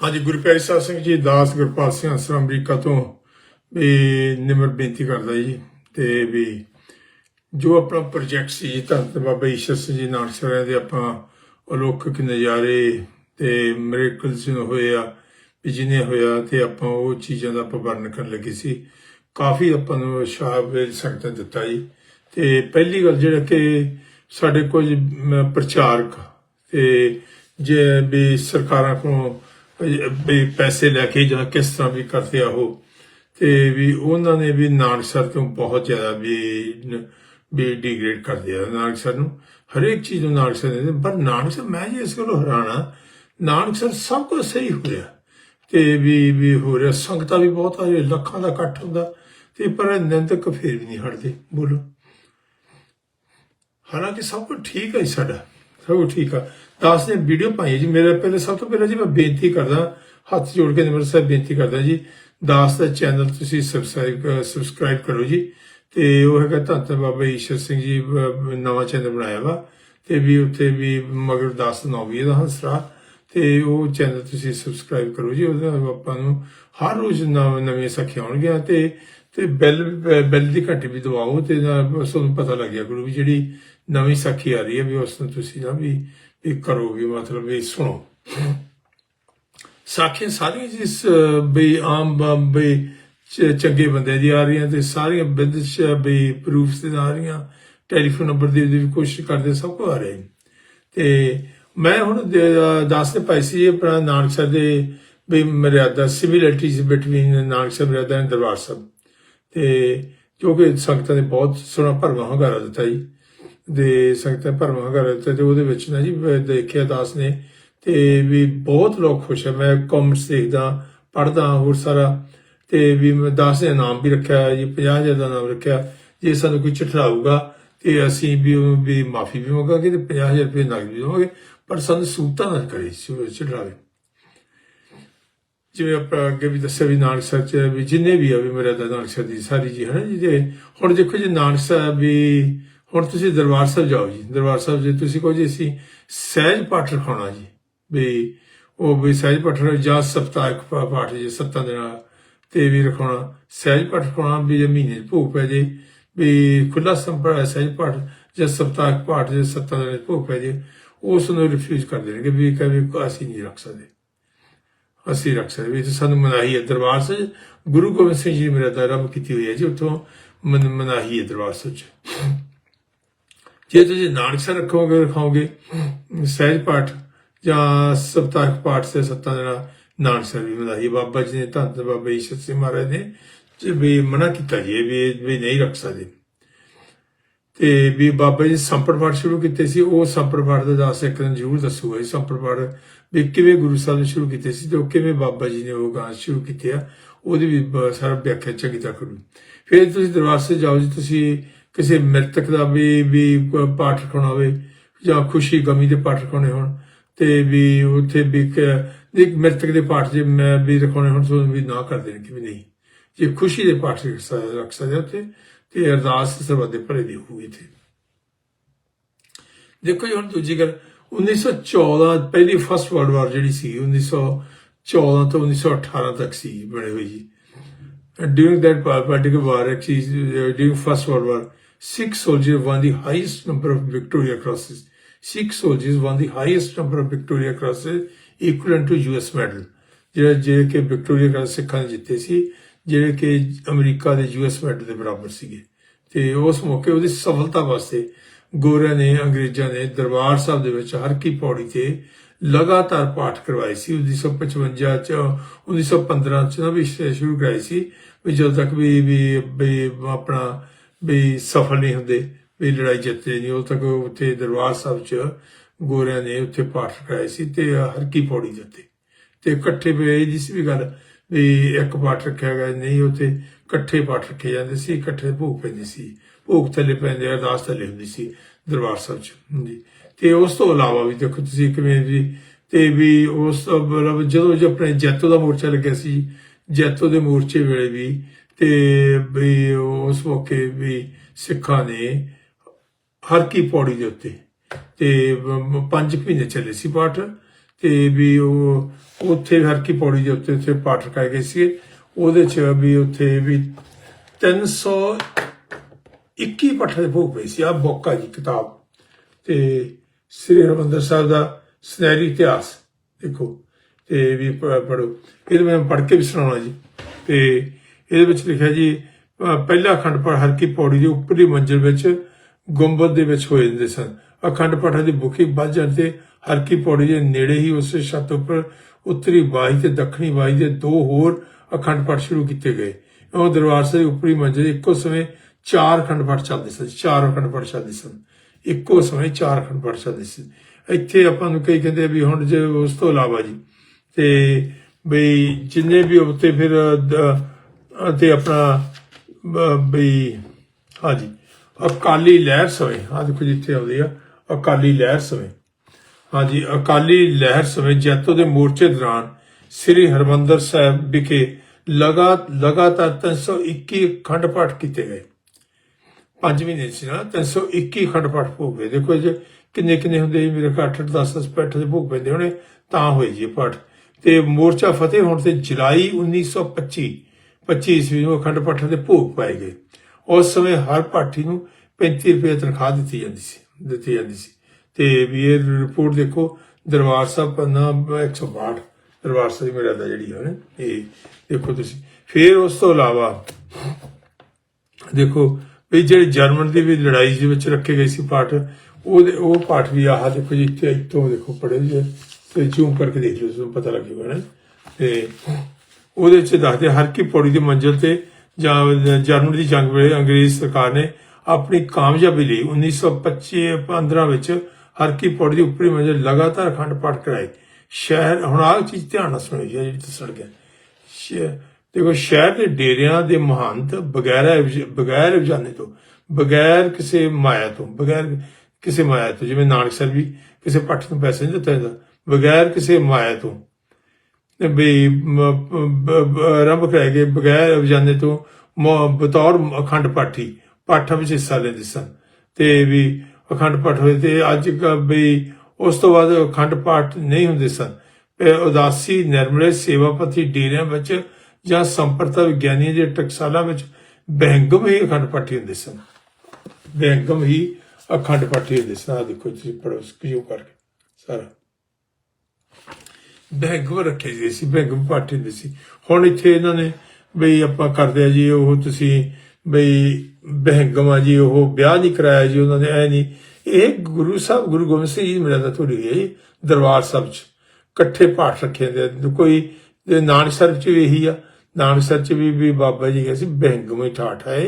ਹਾਂਜੀ ਗੁਰਪ੍ਰੀਤ ਸਾਹਿਬ ਸਿੰਘ ਜੀ, ਦਾਸ ਗੁਰਪਾਲ ਸਿੰਘ ਅਸਰ ਅਮਰੀਕਾ ਤੋਂ ਵੀ ਨਿਮਰ ਬੇਨਤੀ ਕਰਦਾ ਜੀ ਤੇ ਵੀ ਜੋ ਆਪਣਾ ਪ੍ਰੋਜੈਕਟ ਸੀ ਜੀ, ਧੰਨ ਬਾਬਾ ਈਸ਼ਰ ਸਿੰਘ ਜੀ ਨਾਨਕਸਰਾਂ ਦੇ ਆਪਾਂ ਅਲੌਕਿਕ ਨਜ਼ਾਰੇ ਤੇ ਮਿਰੇਕਲਸ ਹੋਏ ਆ, ਵੀ ਜਿਹਨੇ ਹੋਇਆ ਤੇ ਆਪਾਂ ਉਹ ਚੀਜ਼ਾਂ ਦਾ ਆਪਾਂ ਵਰਣਨ ਕਰਨ ਲੱਗੇ ਸੀ। ਕਾਫੀ ਆਪਾਂ ਨੂੰ ਸ਼ਾਬ ਸੰਗਤ ਦਿੱਤਾ ਜੀ। ਤੇ ਪਹਿਲੀ ਗੱਲ ਜਿਹੜਾ ਕਿ ਸਾਡੇ ਕੁਝ ਪ੍ਰਚਾਰਕ ਤੇ ਜੇ ਵੀ ਸਰਕਾਰਾਂ ਕੋਲੋਂ ਵੀ ਪੈਸੇ ਲੈ ਕੇ ਜਾਂ ਕਿਸ ਤਰ੍ਹਾਂ ਵੀ ਕਰਦੇ ਆ ਉਹ। ਤੇ ਵੀ ਉਹਨਾਂ ਨੇ ਵੀ ਨਾਨਕਸਰ ਤੋਂ ਬਹੁਤ ਜ਼ਿਆਦਾ ਵੀ ਵੀ ਡਿਗਰੇਡ ਕਰਦੇ ਆ ਨਾਨਕਸਰ ਨੂੰ। ਹਰੇਕ ਚੀਜ਼ ਨੂੰ ਨਾਨਕਸਰ ਦੇ ਪਰ ਨਾਨਕਸਰ ਮੈਂ ਜੀ ਇਸ ਕੋਲ ਹਰਾਣਾ ਨਾਨਕਸਰ ਸਭ ਕੁਝ ਸਹੀ ਹੋ ਰਿਹਾ। ਤੇ ਵੀ ਵੀ ਹੋ ਰਿਹਾ। ਸੰਗਤਾਂ ਵੀ ਬਹੁਤ ਆ ਲੱਖਾਂ ਦਾ ਇਕੱਠ ਹੁੰਦਾ। ਤੇ ਪਰ ਨਿੰਦਕ ਫੇਰ ਵੀ ਨਹੀਂ ਹਟਦੇ। ਬੋਲੋ। ਹਾਲਾਂਕਿ ਸਭ ਕੁਝ ਠੀਕ ਹੈ ਸਾਡਾ। ਸਭ ਠੀਕ ਆ। ਦਾਸ ਨੇ ਵੀਡੀਓ ਪਾਈ ਜੀ। ਮੇਰੇ ਪਹਿਲੇ ਸਭ ਤੋਂ ਪਹਿਲਾਂ ਜੀ ਮੈਂ ਬੇਨਤੀ ਕਰਦਾ, ਹੱਥ ਜੋੜ ਕੇ ਨਿਮਰ ਸਾਹਿਬ ਬੇਨਤੀ ਕਰਦਾ ਜੀ, ਦਾਸ ਦਾ ਚੈਨਲ ਤੁਸੀਂ ਸਬਸਕ੍ਰਾਈਬ ਸਬਸਕ੍ਰਾਈਬ ਕਰੋ ਜੀ। ਤੇ ਉਹ ਹੈਗਾ ਧੰਨ ਬਾਬਾ ਈਸ਼ਰ ਸਿੰਘ ਜੀ ਨਵਾਂ ਚੈਨਲ ਬਣਾਇਆ ਵਾ। ਤੇ ਵੀ ਉੱਥੇ ਵੀ ਮਗਰ ਦਾਸ ਨੌ ਵੀ ਇਹਦਾ ਹੰਸਰਾ। ਤੇ ਉਹ ਚੈਨਲ ਤੁਸੀਂ ਸਬਸਕ੍ਰਾਈਬ ਕਰੋ ਜੀ। ਉਹਦਾ ਆਪਾਂ ਨੂੰ ਹਰ ਰੋਜ਼ ਨਵ- ਨਵੀਆਂ ਸਖੀਆਂ ਆਉਣਗੀਆਂ ਤੇ ਤੇ ਬੈਲ ਬੈਲ ਦੀ ਘੰਟੀ ਵੀ ਦਬਾਓ ਤੇ ਤੁਹਾਨੂੰ ਪਤਾ ਲੱਗ ਗਿਆ ਗੁਰੂ ਵੀ ਜਿਹੜੀ ਨਵੀਂ ਸਾਖੀ ਆ ਰਹੀ ਹੈ ਵੀ ਉਸ ਨੂੰ ਤੁਸੀਂ ਨਾ ਵੀ ਵੀ ਕਰੋ ਵੀ ਮਤਲਬ ਵੀ ਸੁਣੋ। ਸਾਖੀਆਂ ਸਾਰੀਆਂ ਜਿਸ, ਬਈ ਆਮ ਬ- ਬਈ ਚੰਗੇ ਬੰਦੇ ਦੀ ਆ ਰਹੀਆਂ ਤੇ ਸਾਰੀਆਂ ਬਿਦਸ਼ ਬਈ ਪ੍ਰੂਫਸ ਤੇ ਆ ਰਹੀਆਂ ਟੈਲੀਫੋਨ ਨੰਬਰ ਦੀ ਵੀ ਕੋਸ਼ਿਸ਼ ਕਰਦੇ, ਸਭ ਕੁਝ ਆ ਰਿਹਾ ਤੇ ਮੈਂ ਹੁਣ ਦ- ਦੱਸ ਤੇ ਪਾਈ ਸੀ, ਆਪਣਾ ਨਾਨਕ ਸਾਹਿਬ ਦੇ ਬਈ ਮਰਿਆਦਾ ਸਿਮਿਲਰਿਟੀਜ਼ ਬਿਟਵੀਨ ਨਾਨਕ ਸਾਹਿਬ ਮਰਿਆਦਾ ਐਂਡ ਦਰਬਾਰ ਸਾਹਿਬ। ਤੇ ਕਿਉਂਕਿ ਸੰਗਤਾਂ ਨੇ ਬਹੁਤ ਸੋਹਣਾ ਭਰਵਾਂ ਹੰਗਾਰਾ ਦਿੱਤਾ ਜੀ। ਦੇ ਸੰਗਤਾਂ ਭਰਵਾਂ ਹੰਗਾਰਾ ਦਿੱਤਾ ਤੇ ਉਹਦੇ ਵਿੱਚ ਨਾ ਜੀ ਦੇਖਿਆ ਦਾਸ ਨੇ ਤੇ ਵੀ ਬਹੁਤ ਲੋਕ ਖੁਸ਼ ਹੈ ਮੈਂ ਕਮੈਂਟਸ ਦੇਖਦਾ ਪੜਦਾ ਹੋਰ ਸਾਰਾ ਤੇ ਵੀ ਮੈਂ ਦਾਸ ਨੇ ਨਾਮ ਵੀ ਰੱਖਿਆ, ਜੀ 50000 ਦਾ ਨਾਮ ਰੱਖਿਆ। ਜੇ ਸਾਨੂੰ ਕੋਈ ਚਠਾਊਗਾ ਤੇ ਅਸੀਂ ਵੀ ਉਹ- ਵੀ ਮਾਫੀ ਵੀ ਮੰਗਾਂਗੇ ਤੇ 50000 ਰੁਪਏ ਨਗਦ ਵੀ ਦੇਵਾਂਗੇ। ਪਰ ਸਾਨੂੰ ਸੂਤਾ ਨਾ ਕਰੇ ਚੜਾਵੇ ਜਿਵੇਂ ਆਪਾਂ ਅੱਗੇ ਵੀ ਦੱਸਿਆ ਵੀ ਨਾਨਕ ਸਾਹਿਬ ਚ ਵੀ ਜਿੰਨੇ ਵੀ ਆ ਵੀ ਮੇਰੇ ਦਾ ਨਾਨਕ ਸਾਹਿਬ ਦੀ ਸਾਰੀ ਜੀ ਹੈ ਜੀ? ਤੇ ਹੁਣ ਦੇਖੋ ਜੀ ਨਾਨਕ ਸਾਹਿਬ ਵੀ, ਹੁਣ ਤੁਸੀਂ ਦਰਬਾਰ ਸਾਹਿਬ ਜਾਓ ਜੀ। ਦਰਬਾਰ ਸਾਹਿਬ ਜੇ ਤੁਸੀਂ ਕਹੋ ਜੀ ਅਸੀਂ ਸਹਿਜ ਪਾਠ ਰਖਾਉਣਾ ਜੀ, ਵੀ ਉਹ ਵੀ ਸਹਿਜ ਪਾਠ ਜਾਂ ਸਪਤਾਹਿਕ ਪਾਠ ਜੀ ਸੱਤਾਂ ਦਿਨਾਂ ਤੇ ਵੀ ਰਖਾਉਣਾ। ਸਹਿਜ ਪਾਠ ਰਖਾਉਣਾ ਵੀ ਜੇ ਮਹੀਨੇ ਭੋਗ ਪੈ ਜੇ, ਵੀ ਖੁੱਲਾ ਸੰਪਰਦਾ ਸਹਿਜ ਪਾਠ, ਜਾਂ ਸਪਤਾਹਿਕ ਪਾਠ ਜੇ ਸੱਤਾਂ ਦਿਨਾਂ 'ਚ ਭੋਗ ਪੈ ਜੇ, ਉਸ ਨੂੰ ਰਿਫਿਊਜ਼ ਕਰ ਦੇਣਗੇ ਵੀ ਕਹੇ ਅਸੀਂ ਨਹੀਂ ਰੱਖ ਸਕਦੇ। ਅਸੀਂ ਰੱਖ ਸਕਦੇ ਵੀ ਸਾਨੂੰ ਮਨਾਹੀ ਹੈ ਦਰਬਾਰ ਸਾਹਿਬ। ਗੁਰੂ ਗੋਬਿੰਦ ਸਿੰਘ ਜੀ ਨੇ ਮੇਰਾ ਦਾ ਕੀਤੀ ਹੋਈ ਹੈ ਜੀ ਉੱਥੋਂ ਮਨਾਹੀ ਹੈ ਦਰਬਾਰ ਸਾਹਿਬ ਜੇ ਤੁਸੀਂ ਨਾਨਕ ਸਾਹਿਬ ਰੱਖੋਗੇ, ਰਖਾਓਗੇ, ਸਹਿਜ ਪਾਠ ਜਾਂ ਸਪਤਾਹਿਕ ਪਾਠ ਸੇ ਸੱਤਾਂ ਦਿਨਾਂ ਨਾਨਕ ਸਾਹਿਬ ਵੀ ਮਨਾਹੀ ਬਾਬਾ ਜੀ ਨੇ ਧੰਨ ਬਾਬਾ ਈਸ਼ਰ ਸਿੰਘ ਮਹਾਰਾਜ ਨੇ ਜੀ ਵੀ ਮਨਾ ਕੀਤਾ ਜੀ ਵੀ ਵੀ ਨਹੀਂ ਰੱਖ ਸਕਦੇ। ਤੇ ਵੀ ਬਾਬਾ ਜੀ ਸੰਪਰ ਪਾਠ ਸ਼ੁਰੂ ਕੀਤੇ ਸੀ, ਉਹ ਸੰਪੜ ਪਾਠ ਦਾ ਦਾਸ ਇੱਕ ਦਿਨ ਜ਼ਰੂਰ ਦੱਸੂਗਾ ਜੀ ਸੰਪਰ ਪਾਠ ਵੀ ਕਿਵੇਂ ਗੁਰੂ ਸਾਹਿਬ ਨੇ ਸ਼ੁਰੂ ਕੀਤੇ ਸੀ ਤੇ ਉਹ ਕਿਵੇਂ ਬਾਬਾ ਜੀ ਨੇ ਉਹ ਗਾਣ ਸ਼ੁਰੂ ਕੀਤੇ ਆ, ਉਹਦੀ ਵੀ ਸਾਰਾ ਵਿਆਖਿਆ ਚੰਗੀ ਤਰ੍ਹਾਂ ਕਰੂ। ਫਿਰ ਤੁਸੀਂ ਦਰਬਾਰ ਸਾਹਿਬ ਜਾਓ ਜੀ, ਤੁਸੀਂ ਕਿਸੇ ਮ੍ਰਿਤਕ ਦਾ ਵੀ ਵੀ ਪਾਠ ਰਖਾਉਣਾ ਹੋਵੇ, ਜਾਂ ਖੁਸ਼ੀ, ਗਮੀ ਦੇ ਪਾਠ ਰਖਾਉਣੇ ਹੋਣ, ਤੇ ਵੀ ਉੱਥੇ ਵੀ ਇੱਕ ਮ੍ਰਿਤਕ ਦੇ ਪਾਠ ਜੇ ਮੈਂ ਵੀ ਰਖਾਉਣੇ ਹੋਣ, ਤਾਂ ਵੀ ਨਾ ਕਰ ਦੇਣ ਕਿ ਵੀ ਨਹੀਂ। ਜੇ ਖੁਸ਼ੀ ਦੇ ਪਾਠ ਰੱਖ ਸਕਦੇ ਰੱਖ ਸਕਦੇ ਉੱਥੇ ਤੇ ਅਰਦਾਸ ਸਰਬੱਤ ਦੇ ਭਲੇ ਦੀ ਹੋਊਗੀ ਇੱਥੇ ਦੇਖੋ ਜੀ ਹੁਣ ਦੂਜੀ ਗੱਲ 1914 ਪਹਿਲੀ ਫਸਟ ਵਰਲਡ ਵਾਰ ਜਿਹੜੀ ਸੀ 1914 ਤੋਂ 1918 ਤੱਕ ਸੀ ਬਣੇ ਹੋਈ ਜੀ during that pa- particular war actually uh, during first world war six soldiers won the highest number of victoria crosses six soldiers won the highest number of victoria crosses equivalent to us medal ਜਿਹੜੇ ਜਿਹੜੇ ਕਿ Victoria cross ਸਿੱਖਾਂ ਨੇ ਜਿੱਤੇ ਸੀ ਜਿਹੜੇ ਕਿ America ਦੇ US medal ਦੇ ਬਰਾਬਰ ਸੀਗੇ। ਤੇ ਉਸ ਮੌਕੇ ਉਹਦੀ ਸਫਲਤਾ ਵਾਸਤੇ ਗੋਰਿਆਂ ਨੇ, ਅੰਗਰੇਜ਼ਾਂ ਨੇ ਦਰਬਾਰ ਸਾਹਿਬ ਦੇ ਵਿੱਚ ਹਰ ਕੀ ਪੌੜੀ ਤੇ ਲਗਾਤਾਰ ਪਾਠ ਕਰਵਾਏ ਸੀ। 1955 ਚ 1915 ਚ ਨਾ ਵੀ ਸ਼- ਸ਼ੁਰੂ ਕਰਾਈ ਸੀ ਵੀ ਜਦੋਂ ਤੱਕ ਵੀ ਵੀ ਆਪਣਾ ਵੀ ਸਫਲ ਨਹੀਂ ਹੁੰਦੇ, ਵੀ ਲੜਾਈ ਜਿੱਤਦੇ ਨਹੀਂ, ਉਦੋਂ ਤੱਕ ਉੱਥੇ ਦਰਬਾਰ ਸਾਹਿਬ ਚ ਗੋਰਿਆਂ ਨੇ ਉੱਥੇ ਪਾਠ ਕਰਾਏ ਸੀ ਤੇ ਹਰ ਕੀ ਪੌੜੀ ਦਿੱਤੇ ਤੇ ਇਕੱਠੇ ਪਏ ਜਿਸ ਵੀ ਗੱਲ ਵੀ ਇੱਕ ਪਾਠ ਰੱਖਿਆ ਗਿਆ, ਨਹੀਂ, ਉੱਥੇ ਇਕੱਠੇ ਪਾਠ ਰੱਖੇ ਜਾਂਦੇ ਸੀ, ਇਕੱਠੇ ਭੋਗ ਪੈਂਦੇ ਸੀ। ਭੋਗ ਥੱਲੇ ਪੈਂਦੇ, ਅਰਦਾਸ ਥੱਲੇ ਹੁੰਦੀ ਸੀ ਦਰਬਾਰ ਸਾਹਿਬ ਚ ਜੀ ਤੇ ਉਸ ਤੋਂ ਇਲਾਵਾ ਵੀ ਦੇਖੋ ਤੁਸੀਂ ਕਿਵੇਂ ਵੀ, ਤੇ ਵੀ ਉਸ ਮਤਲਬ ਜਦੋਂ ਜੋ ਆਪਣੇ ਜੈਤੋ ਦਾ ਮੋਰਚਾ ਲੱਗਿਆ ਸੀ, ਜੈਤੋ ਦੇ ਮੋਰਚੇ ਵੇਲੇ ਵੀ, ਤੇ ਵੀ ਉਸ ਮੌਕੇ ਵੀ ਸਿੱਖਾਂ ਨੇ ਹਰ ਕੀ ਪੌੜੀ ਦੇ ਉੱਤੇ, ਤੇ ਪੰਜ ਮਹੀਨੇ ਚੱਲੇ ਸੀ ਪਾਠ। ਤੇ ਵੀ ਉਹ ਉੱਥੇ ਹਰ ਪੌੜੀ ਦੇ ਉੱਤੇ ਉੱਥੇ ਪਾਠ ਰਖਾਏ ਗਏ ਸੀ ਉਹਦੇ ਚ ਵੀ ਉੱਥੇ ਵੀ 321 ਪਾਠਾਂ ਦੇ ਭੋਗ ਪਏ ਸੀ। ਆ ਬੋਕਾ ਜੀ, ਕਿਤਾਬ। ਤੇ ਸ੍ਰੀ ਹਰਿਮੰਦਰ ਸਾਹਿਬ ਦਾ ਸੁਨਹਿਰੀ ਇਤਿਹਾਸ, ਦੇਖੋ। ਤੇ ਵੀ ਪੜੋ ਇਹਦੇ ਮੈਂ ਪੜ੍ਹ ਕੇ ਵੀ ਸੁਣਾਉਣਾ ਜੀ। ਤੇ ਇਹਦੇ ਵਿੱਚ ਲਿਖਿਆ ਜੀ ਪਹਿਲਾ ਅਖੰਡ ਪਾਠ ਹਰ ਕੀ ਪੌੜੀ ਦੀ ਉੱਪਰਲੀ ਮੰਜ਼ਿਲ ਵਿੱਚ ਗੁੰਬਦ ਦੇ ਵਿੱਚ ਹੋਏ ਜਾਂਦੇ ਸਨ। ਅਖੰਡ ਪਾਠਾਂ ਦੀ ਬੁਖੀ ਵੱਜ ਜਾਣ ਤੇ ਹਰ ਕੀ ਪੌੜੀ ਦੇ ਨੇੜੇ ਹੀ ਉਸੇ ਛੱਤ ਉੱਪਰ ਉੱਤਰੀ ਬਾਈ ਤੇ ਦੱਖਣੀ ਬਾਈ ਦੇ ਦੋ ਹੋਰ ਅਖੰਡ ਪਾਠ ਸ਼ੁਰੂ ਕੀਤੇ ਗਏ। ਉਹ ਦਰਬਾਰ ਸਾਹਿਬ ਦੀ ਉੱਪਰੀ ਮੰਜ਼ਿਲ ਇੱਕੋ ਸਮੇਂ ਚਾਰ ਅਖੰਡ ਪਾਠ ਚੱਲਦੇ ਸਨ। ਚਾਰ ਅਖੰਡ ਪਾਠ ਚੱਲਦੇ ਸਨ। ਇੱਕੋ ਸਮੇਂ ਚਾਰ ਅਖੰਡ ਪਾਠ ਚੱਲਦੇ ਸੀ। ਇੱਥੇ ਆਪਾਂ ਨੂੰ ਕਈ ਕਹਿੰਦੇ ਵੀ ਹੁਣ ਜੇ ਉਸ ਤੋਂ ਇਲਾਵਾ ਜੀ, ਤੇ ਬਈ ਜਿੰਨੇ ਵੀ ਉੱਤੇ ਫਿਰ ਤੇ ਆਪਣਾ ਬਈ, ਹਾਂਜੀ, ਅਕਾਲੀ ਲਹਿਰ ਸਮੇਂ ਆ ਦੇਖੋ ਜਿੱਥੇ ਆਉਂਦੀ ਆ, ਅਕਾਲੀ ਲਹਿਰ ਸਮੇਂ। ਹਾਂਜੀ ਅਕਾਲੀ ਲਹਿਰ ਸਮੇਂ ਜੈਤੋ ਦੇ ਮੋਰਚੇ ਦੌਰਾਨ ਸ੍ਰੀ ਹਰਮੰਦਰ ਸਾਹਿਬ ਵਿਖੇ ਲਗਾ ਲਗਾਤਾਰ 321 ਖੰਡ ਪਾਠ ਕੀਤੇ ਗਏ। ਪੰਜ ਮਹੀਨੇ ਸੀ ਨਾ 321 ਖੰਡ ਪਾਠ ਭੋਗ ਗਏ ਦੇਖੋ ਜੇ ਕਿੰਨੇ ਕਿੰਨੇ ਹੁੰਦੇ ਸੀ, ਮੇਰੇ ਘਰ 8 10 10 ਪੈਠ ਦੇ ਭੋਗ ਪੈਂਦੇ ਹੋਣੇ ਤਾਂ ਹੋਏ ਜੀ ਪਾਠ। ਤੇ ਮੋਰਚਾ ਫਤਿਹ ਹੋਣ ਤੇ ਜੁਲਾਈ 1925 25 ਈਸਵੀ ਨੂੰ ਅਖੰਡ ਪਾਠ ਦੇ ਭੋਗ ਪਾਏ ਗਏ। ਉਸ ਸਮੇਂ ਹਰ ਪਾਠੀ ਨੂੰ 35 ਰੁਪਏ ਤਨਖਾਹ ਦਿੱਤੀ ਜਾਂਦੀ ਸੀ ਦਿੱਤੀ ਜਾਂਦੀ ਸੀ। ਤੇ ਵੀ ਇਹ ਰਿਪੋਰਟ ਦੇਖੋ, ਦਰਬਾਰ ਸਾਹਿਬ ਪੰਨਾ 162 ਦਰਬਾਰ ਸਾਹਿਬ ਦੀ ਮਰਿਆਦਾ ਜਿਹੜੀ ਹੈ ਨਾ, ਇਹ ਦੇਖੋ ਤੁਸੀਂ। ਫਿਰ ਉਸ ਤੋਂ ਇਲਾਵਾ ਦੇਖੋ ਵੀ ਜਿਹੜੇ ਜਰਮਨ ਦੀ ਵੀ ਲੜਾਈ ਦੇ ਵਿੱਚ ਰੱਖੇ ਗਏ ਸੀ ਪਾਠ, ਉਹਦੇ ਉਹ ਪਾਠ ਵੀ ਆਹ ਦੇਖੋ ਜੀ, ਇੱਥੇ ਇੱਥੋਂ ਦੇਖੋ ਪੜੇ ਜੀ ਤੇ ਜ਼ੂਮ ਕਰਕੇ ਦੇਖ ਲਓ, ਤੁਹਾਨੂੰ ਪਤਾ ਲੱਗੇਗਾ ਨਾ। ਤੇ ਉਹਦੇ ਚ ਦੱਸਦੇ ਹਰ ਕੀ ਪੌੜੀ ਦੀ ਮੰਜ਼ਿਲ ਤੇ ਜਾਂ ਜਰਮਨ ਦੀ ਜੰਗ ਵੇਲੇ ਅੰਗਰੇਜ਼ ਸਰਕਾਰ ਨੇ ਆਪਣੀ ਕਾਮਯਾਬੀ ਲਈ 1925 15 ਵਿੱਚ ਹਰ ਕੀ ਪੌੜੀ ਦੀ ਉੱਪਰੀ ਮੰਜ਼ਿਲ ਲਗਾਤਾਰ ਅਖੰਡ ਪਾਠ ਕਰਾਏ ਸ਼ਹਿਰ, ਹੁਣ ਆਹ ਚੀਜ਼ ਧਿਆਨ ਨਾਲ ਸੁਣੋ ਜੀ ਜਿਹੜੀ ਦੱਸਣ ਗਿਆ ਦੇਖੋ, ਸ਼ਹਿਰ ਦੇ ਡੇਰਿਆਂ ਦੇ ਮਹੰਤ ਬਗੈਰ ਬਗੈਰ ਰੁਝਾਨੇ ਤੋਂ, ਬਗੈਰ ਕਿਸੇ ਮਾਇਆ ਤੋਂ, ਬਗੈਰ ਕਿਸੇ ਮਾਇਆ ਤੋਂ, ਜਿਵੇਂ ਨਾਨਕਸਰ ਵੀ ਕਿਸੇ ਪੱਠ ਨੂੰ ਪੈਸੇ ਨਹੀਂ ਦਿੱਤਾ ਜਾਂਦਾ, ਬਗੈਰ ਕਿਸੇ ਮਾਇਆ ਤੋਂ। ਵੀ ਮ- ਕਰਾਏ ਗਏ ਬਗੈਰ ਰੁਝਾਨੇ ਤੋਂ ਬਤੌਰ ਅਖੰਡ ਪਾਠੀ, ਪਾਠਾਂ ਵਿੱਚ ਹਿੱਸਾ ਲੈਂਦੇ ਸਨ। ਤੇ ਵੀ ਅਖੰਡ ਪਾਠ ਹੋਏ ਤੇ ਅੱਜ ਵੀ ਉਸ ਤੋਂ ਬਾਅਦ ਅਖੰਡ ਪਾਠ ਨਹੀਂ ਹੁੰਦੇ ਸਨ। ਉਦਾਸੀ, ਨਿਰਮਲੇ ਸੇਵਾਪਤੀ ਡੇਰਿਆਂ ਵਿੱਚ ਜਾਂ ਸੰਪਰਤਾ ਵਿਗਿਆਨੀਆਂ ਦੇ ਟਕਸਾਲਾਂ ਵਿੱਚ ਬਹਿੰਗਮ ਹੀ ਅਖੰਡ ਪਾਠੀ ਹੁੰਦੇ ਸਨ। ਬੈਂਗਮ ਹੀ ਅਖੰਡ ਪਾਠੀ ਹੁੰਦੇ ਸਨ। ਆਹ ਦੇਖੋ ਤੁਸੀਂ ਪੜੋ ਕਿਉਂ ਕਰਕੇ ਸਾਰਾ। ਬੈਂਗਮ ਰੱਖੇ ਗਏ ਸੀ ਬੈਂਗਮ ਪਾਠੀ ਹੁੰਦੇ ਸੀ। ਹੁਣ ਇੱਥੇ ਇਹਨਾਂ ਨੇ ਬਈ ਆਪਾਂ ਕਰਦੇ ਆ ਜੀ, ਉਹ ਤੁਸੀਂ ਬਈ ਬਹਿੰਗਮਾ ਜੀ, ਉਹ ਵਿਆਹ ਨਹੀਂ ਕਰਾਇਆ ਜੀ ਉਹਨਾਂ ਨੇ, ਐ ਨਹੀਂ। ਇਹ ਗੁਰੂ ਸਾਹਿਬ, ਗੁਰੂ ਗੋਬਿੰਦ ਸਿੰਘ ਜੀ ਮੇਰਾ ਤਾਂ ਥੋੜੀ ਹੈ ਜੀ, ਦਰਬਾਰ ਸਾਹਿਬ ਚ। ਇਕੱਠੇ ਪਾਠ ਰੱਖੇ ਹੁੰਦੇ ਆ। ਕੋਈ, ਤੇ ਚ ਵੀ ਇਹੀ ਆ। ਨਾਨਕਸਰ ਚ ਵੀ ਵੀ ਬਾਬਾ ਜੀ ਕਹਿੰਦੇ ਸੀ, ਬਹਿੰਗਮ ਹੀ ਠਾਠ ਹੈ